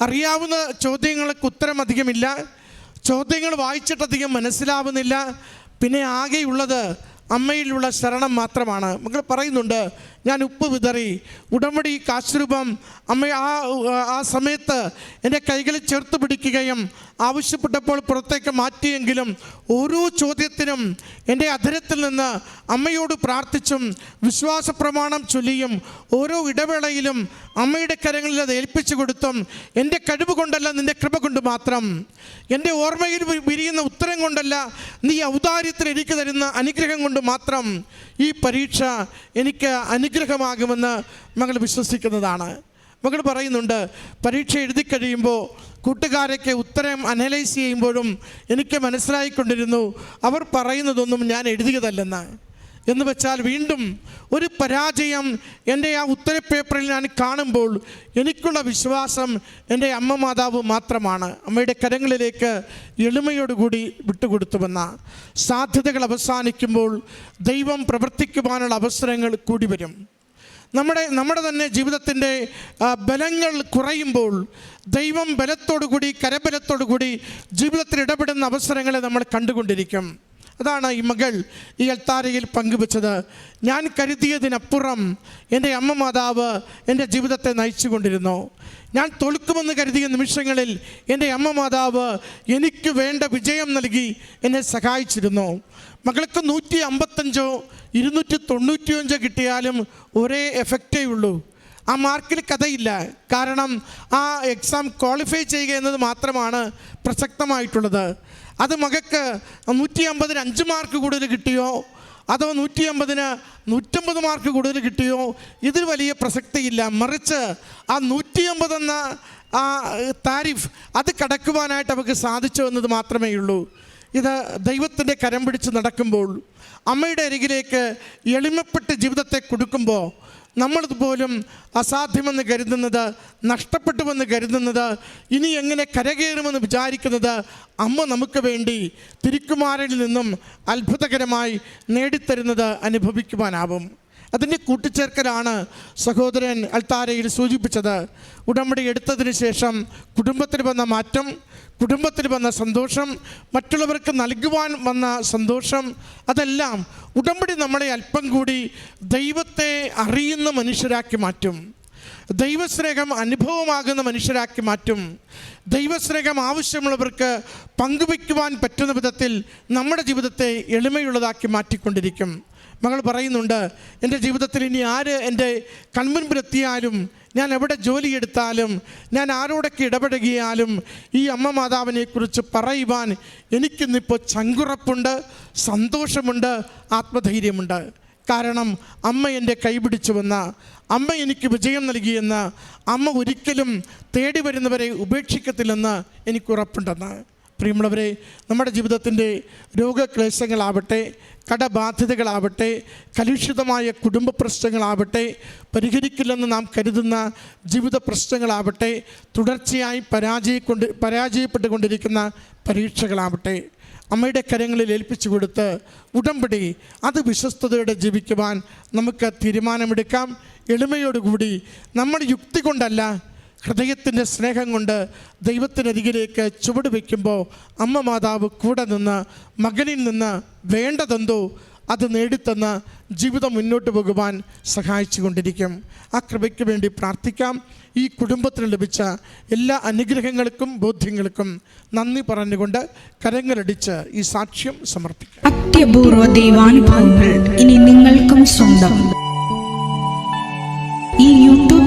അറിയാവുന്ന ചോദ്യങ്ങൾക്ക് ഉത്തരം അധികമില്ല. ചോദ്യങ്ങൾ വായിച്ചിട്ടധികം മനസ്സിലാവുന്നില്ല. പിന്നെ ആകെയുള്ളത് അമ്മയിലുള്ള ശരണം മാത്രമാണ്. മകൾ പറയുന്നുണ്ട് ഞാൻ ഉപ്പ് വിതറി ഉടമ്പടി കാശ്രൂപം അമ്മ ആ ആ സമയത്ത് എന്റെ കൈകളിൽ ചേർത്ത് പിടിക്കുകയും ആവശ്യപ്പെട്ടപ്പോൾ പുറത്തേക്ക് മാറ്റിയെങ്കിലും ഓരോ ചോദ്യത്തിനും എന്റെ അധരത്തിൽ നിന്ന് അമ്മയോട് പ്രാർത്ഥിച്ചും വിശ്വാസ പ്രമാണം ചൊല്ലിയും ഓരോ ഇടവേളയിലും അമ്മയുടെ കരങ്ങളിൽ അത് ഏൽപ്പിച്ചു കൊടുത്തും എന്റെ കഴിവ് കൊണ്ടല്ല നിന്റെ കൃപ കൊണ്ട് മാത്രം. എന്റെ ഓർമ്മയിൽ വിരിയുന്ന ഉത്തരം കൊണ്ടല്ല നീ ഔദാര്യത്തിൽ എനിക്ക് തരുന്ന അനുഗ്രഹം കൊണ്ട് മാത്രം ഈ പരീക്ഷ എനിക്ക് അനുഗ്രഹമാകുമെന്ന് മകൾ വിശ്വസിക്കുന്നതാണ്. മകൾ പറയുന്നുണ്ട് പരീക്ഷ എഴുതി കഴിയുമ്പോൾ കൂട്ടുകാരൊക്കെ ഉത്തരം അനലൈസ് ചെയ്യുമ്പോഴും എനിക്ക് മനസ്സിലായിക്കൊണ്ടിരുന്നു. അവർ പറയുന്നതൊന്നും ഞാൻ എഴുതിയതല്ലെന്ന്. എന്ന് വെച്ചാൽ വീണ്ടും ഒരു പരാജയം എന്റെ ആ ഉത്തര പേപ്പറിൽ ഞാൻ കാണുമ്പോൾ എനിക്കുള്ള വിശ്വാസം എന്റെ അമ്മ മാതാവ് മാത്രമാണ്. അമ്മയുടെ കരങ്ങളിലേക്ക് എളിമയോടുകൂടി വിട്ടുകൊടുത്തുവെന്ന സാധ്യതകൾ അവസാനിക്കുമ്പോൾ ദൈവം പ്രവർത്തിക്കുവാനുള്ള അവസരങ്ങൾ കൂടി വരും. നമ്മുടെ നമ്മുടെ തന്നെ ജീവിതത്തിന്റെ ബലങ്ങൾ കുറയുമ്പോൾ ദൈവം ബലത്തോടു കൂടി കരബലത്തോടു കൂടി ജീവിതത്തിൽ ഇടപെടുന്ന അവസരങ്ങളെ നമ്മൾ കണ്ടുകൊണ്ടിരിക്കും. അതാണ് ഈ മകൾ ഈ അൽത്താരയിൽ പങ്കുവച്ചത്. ഞാൻ കരുതിയതിനപ്പുറം എന്റെ അമ്മ മാതാവ് എന്റെ ജീവിതത്തെ നയിച്ചു കൊണ്ടിരുന്നു ഞാൻ തൊളുക്കുമെന്ന് കരുതിയ നിമിഷങ്ങളിൽ എന്റെ അമ്മ മാതാവ് എനിക്ക് വേണ്ട വിജയം നൽകി എന്നെ സഹായിച്ചിരുന്നു. മകൾക്ക് നൂറ്റി അമ്പത്തഞ്ചോ ഇരുന്നൂറ്റി തൊണ്ണൂറ്റിയഞ്ചോ കിട്ടിയാലും ഒരേ എഫക്റ്റേ ഉള്ളൂ. ആ മാർക്കിൽ കഥയില്ല. കാരണം ആ എക്സാം ക്വാളിഫൈ ചെയ്യുക എന്നത് മാത്രമാണ് പ്രസക്തമായിട്ടുള്ളത്. അത് മകക്ക് നൂറ്റി അമ്പതിന് അഞ്ച് മാർക്ക് കൂടുതൽ കിട്ടിയോ? അതോ നൂറ്റി അമ്പതിന് നൂറ്റമ്പത് മാർക്ക് കൂടുതൽ കിട്ടിയോ? ഇതിൽ വലിയ പ്രസക്തിയില്ല. മറിച്ച് ആ നൂറ്റി അമ്പത് എന്ന ആ താരിഫ് അത് കടക്കുവാനായിട്ട് അവർക്ക് സാധിച്ചു എന്നത് മാത്രമേ ഉള്ളൂ. ഇത് ദൈവത്തിന്റെ കരം പിടിച്ച് നടക്കുമ്പോൾ അമ്മയുടെ അരികിലേക്ക് എളിമപ്പെട്ട് ജീവിതത്തെ കൊടുക്കുമ്പോൾ നമ്മൾ പോലും അസാധ്യമെന്ന് കരുതുന്നത് നഷ്ടപ്പെട്ടുവെന്ന് കരുതുന്നത് ഇനി എങ്ങനെ കരകയറുമെന്ന് വിചാരിക്കുന്നത് അമ്മ നമുക്ക് വേണ്ടി തിരുക്കുമാരനിൽ നിന്നും അത്ഭുതകരമായി നേടിത്തരുന്നത് അനുഭവിക്കുവാനാവും. അതിന്റെ കൂട്ടിച്ചേർക്കലാണ് സഹോദരൻ അൽത്താരയിൽ സൂചിപ്പിച്ചത്. ഉടമ്പടി എടുത്തതിന് ശേഷം കുടുംബത്തിൽ വന്ന മാറ്റം കുടുംബത്തിൽ വന്ന സന്തോഷം മറ്റുള്ളവർക്ക് നൽകുവാൻ വന്ന സന്തോഷം അതെല്ലാം ഉടമ്പടി നമ്മളെ അല്പം കൂടി ദൈവത്തെ അറിയുന്ന മനുഷ്യരാക്കി മാറ്റും. ദൈവസ്നേഹം അനുഭവമാകുന്ന മനുഷ്യരാക്കി മാറ്റും. ദൈവസ്നേഹം ആവശ്യമുള്ളവർക്ക് പങ്കുവയ്ക്കുവാൻ പറ്റുന്ന വിധത്തിൽ നമ്മുടെ ജീവിതത്തെ എളിമയുള്ളതാക്കി മാറ്റിക്കൊണ്ടിരിക്കും. മകൾ പറയുന്നുണ്ട് എന്റെ ജീവിതത്തിൽ ഇനി ആര് എന്റെ കൺമുൻപിലെത്തിയാലും ഞാൻ എവിടെ ജോലിയെടുത്താലും ഞാൻ ആരോടൊക്കെ ഇടപെടുകയാലും ഈ അമ്മ മാതാവിനെക്കുറിച്ച് പറയുവാൻ എനിക്കിന്നിപ്പോൾ ചങ്കുറപ്പുണ്ട് സന്തോഷമുണ്ട് ആത്മധൈര്യമുണ്ട്. കാരണം അമ്മ എന്റെ കൈപിടിച്ചുവെന്ന അമ്മ എനിക്ക് വിജയം നൽകിയെന്ന് അമ്മ ഒരിക്കലും തേടി വരുന്നവരെ ഉപേക്ഷിക്കത്തില്ലെന്ന് എനിക്ക് ഉറപ്പുണ്ടെന്ന്. പ്രിയമുള്ളവരെ നമ്മുടെ ജീവിതത്തിന്റെ രോഗക്ലേശങ്ങളാവട്ടെ കടബാധ്യതകളാവട്ടെ കലുഷിതമായ കുടുംബ പ്രശ്നങ്ങളാവട്ടെ പരിഹരിക്കില്ലെന്ന് നാം കരുതുന്ന ജീവിത പ്രശ്നങ്ങളാവട്ടെ തുടർച്ചയായി പരാജയക്കൊണ്ട് പരാജയപ്പെട്ടുകൊണ്ടിരിക്കുന്ന പരീക്ഷകളാവട്ടെ അമ്മയുടെ കരങ്ങളിൽ ഏൽപ്പിച്ചു കൊടുത്ത് ഉടമ്പടി അത് വിശ്വസ്തയോടെ ജീവിക്കുവാൻ നമുക്ക് തീരുമാനമെടുക്കാം. എളിമയോടുകൂടി നമ്മുടെ യുക്തി കൊണ്ടല്ല ഹൃദയത്തിന്റെ സ്നേഹം കൊണ്ട് ദൈവത്തിനരികിലേക്ക് ചുവട് വയ്ക്കുമ്പോൾ അമ്മ മാതാവ് കൂടെ നിന്ന് മകനിൽ നിന്ന് വേണ്ടതെന്തോ അത് നേടിത്തന്ന് ജീവിതം മുന്നോട്ട് പോകുവാൻ സഹായിച്ചു കൊണ്ടിരിക്കും ആ കൃപയ്ക്ക് വേണ്ടി പ്രാർത്ഥിക്കാം. ഈ കുടുംബത്തിന് ലഭിച്ച എല്ലാ അനുഗ്രഹങ്ങൾക്കും ബോധ്യങ്ങൾക്കും നന്ദി പറഞ്ഞുകൊണ്ട് കരങ്ങളടിച്ച് ഈ സാക്ഷ്യം സമർപ്പിക്കാം. അത്യപൂർവ ദൈവാനുഭവങ്ങൾ ഇനി നിങ്ങൾക്കും സ്വന്തം. ഈ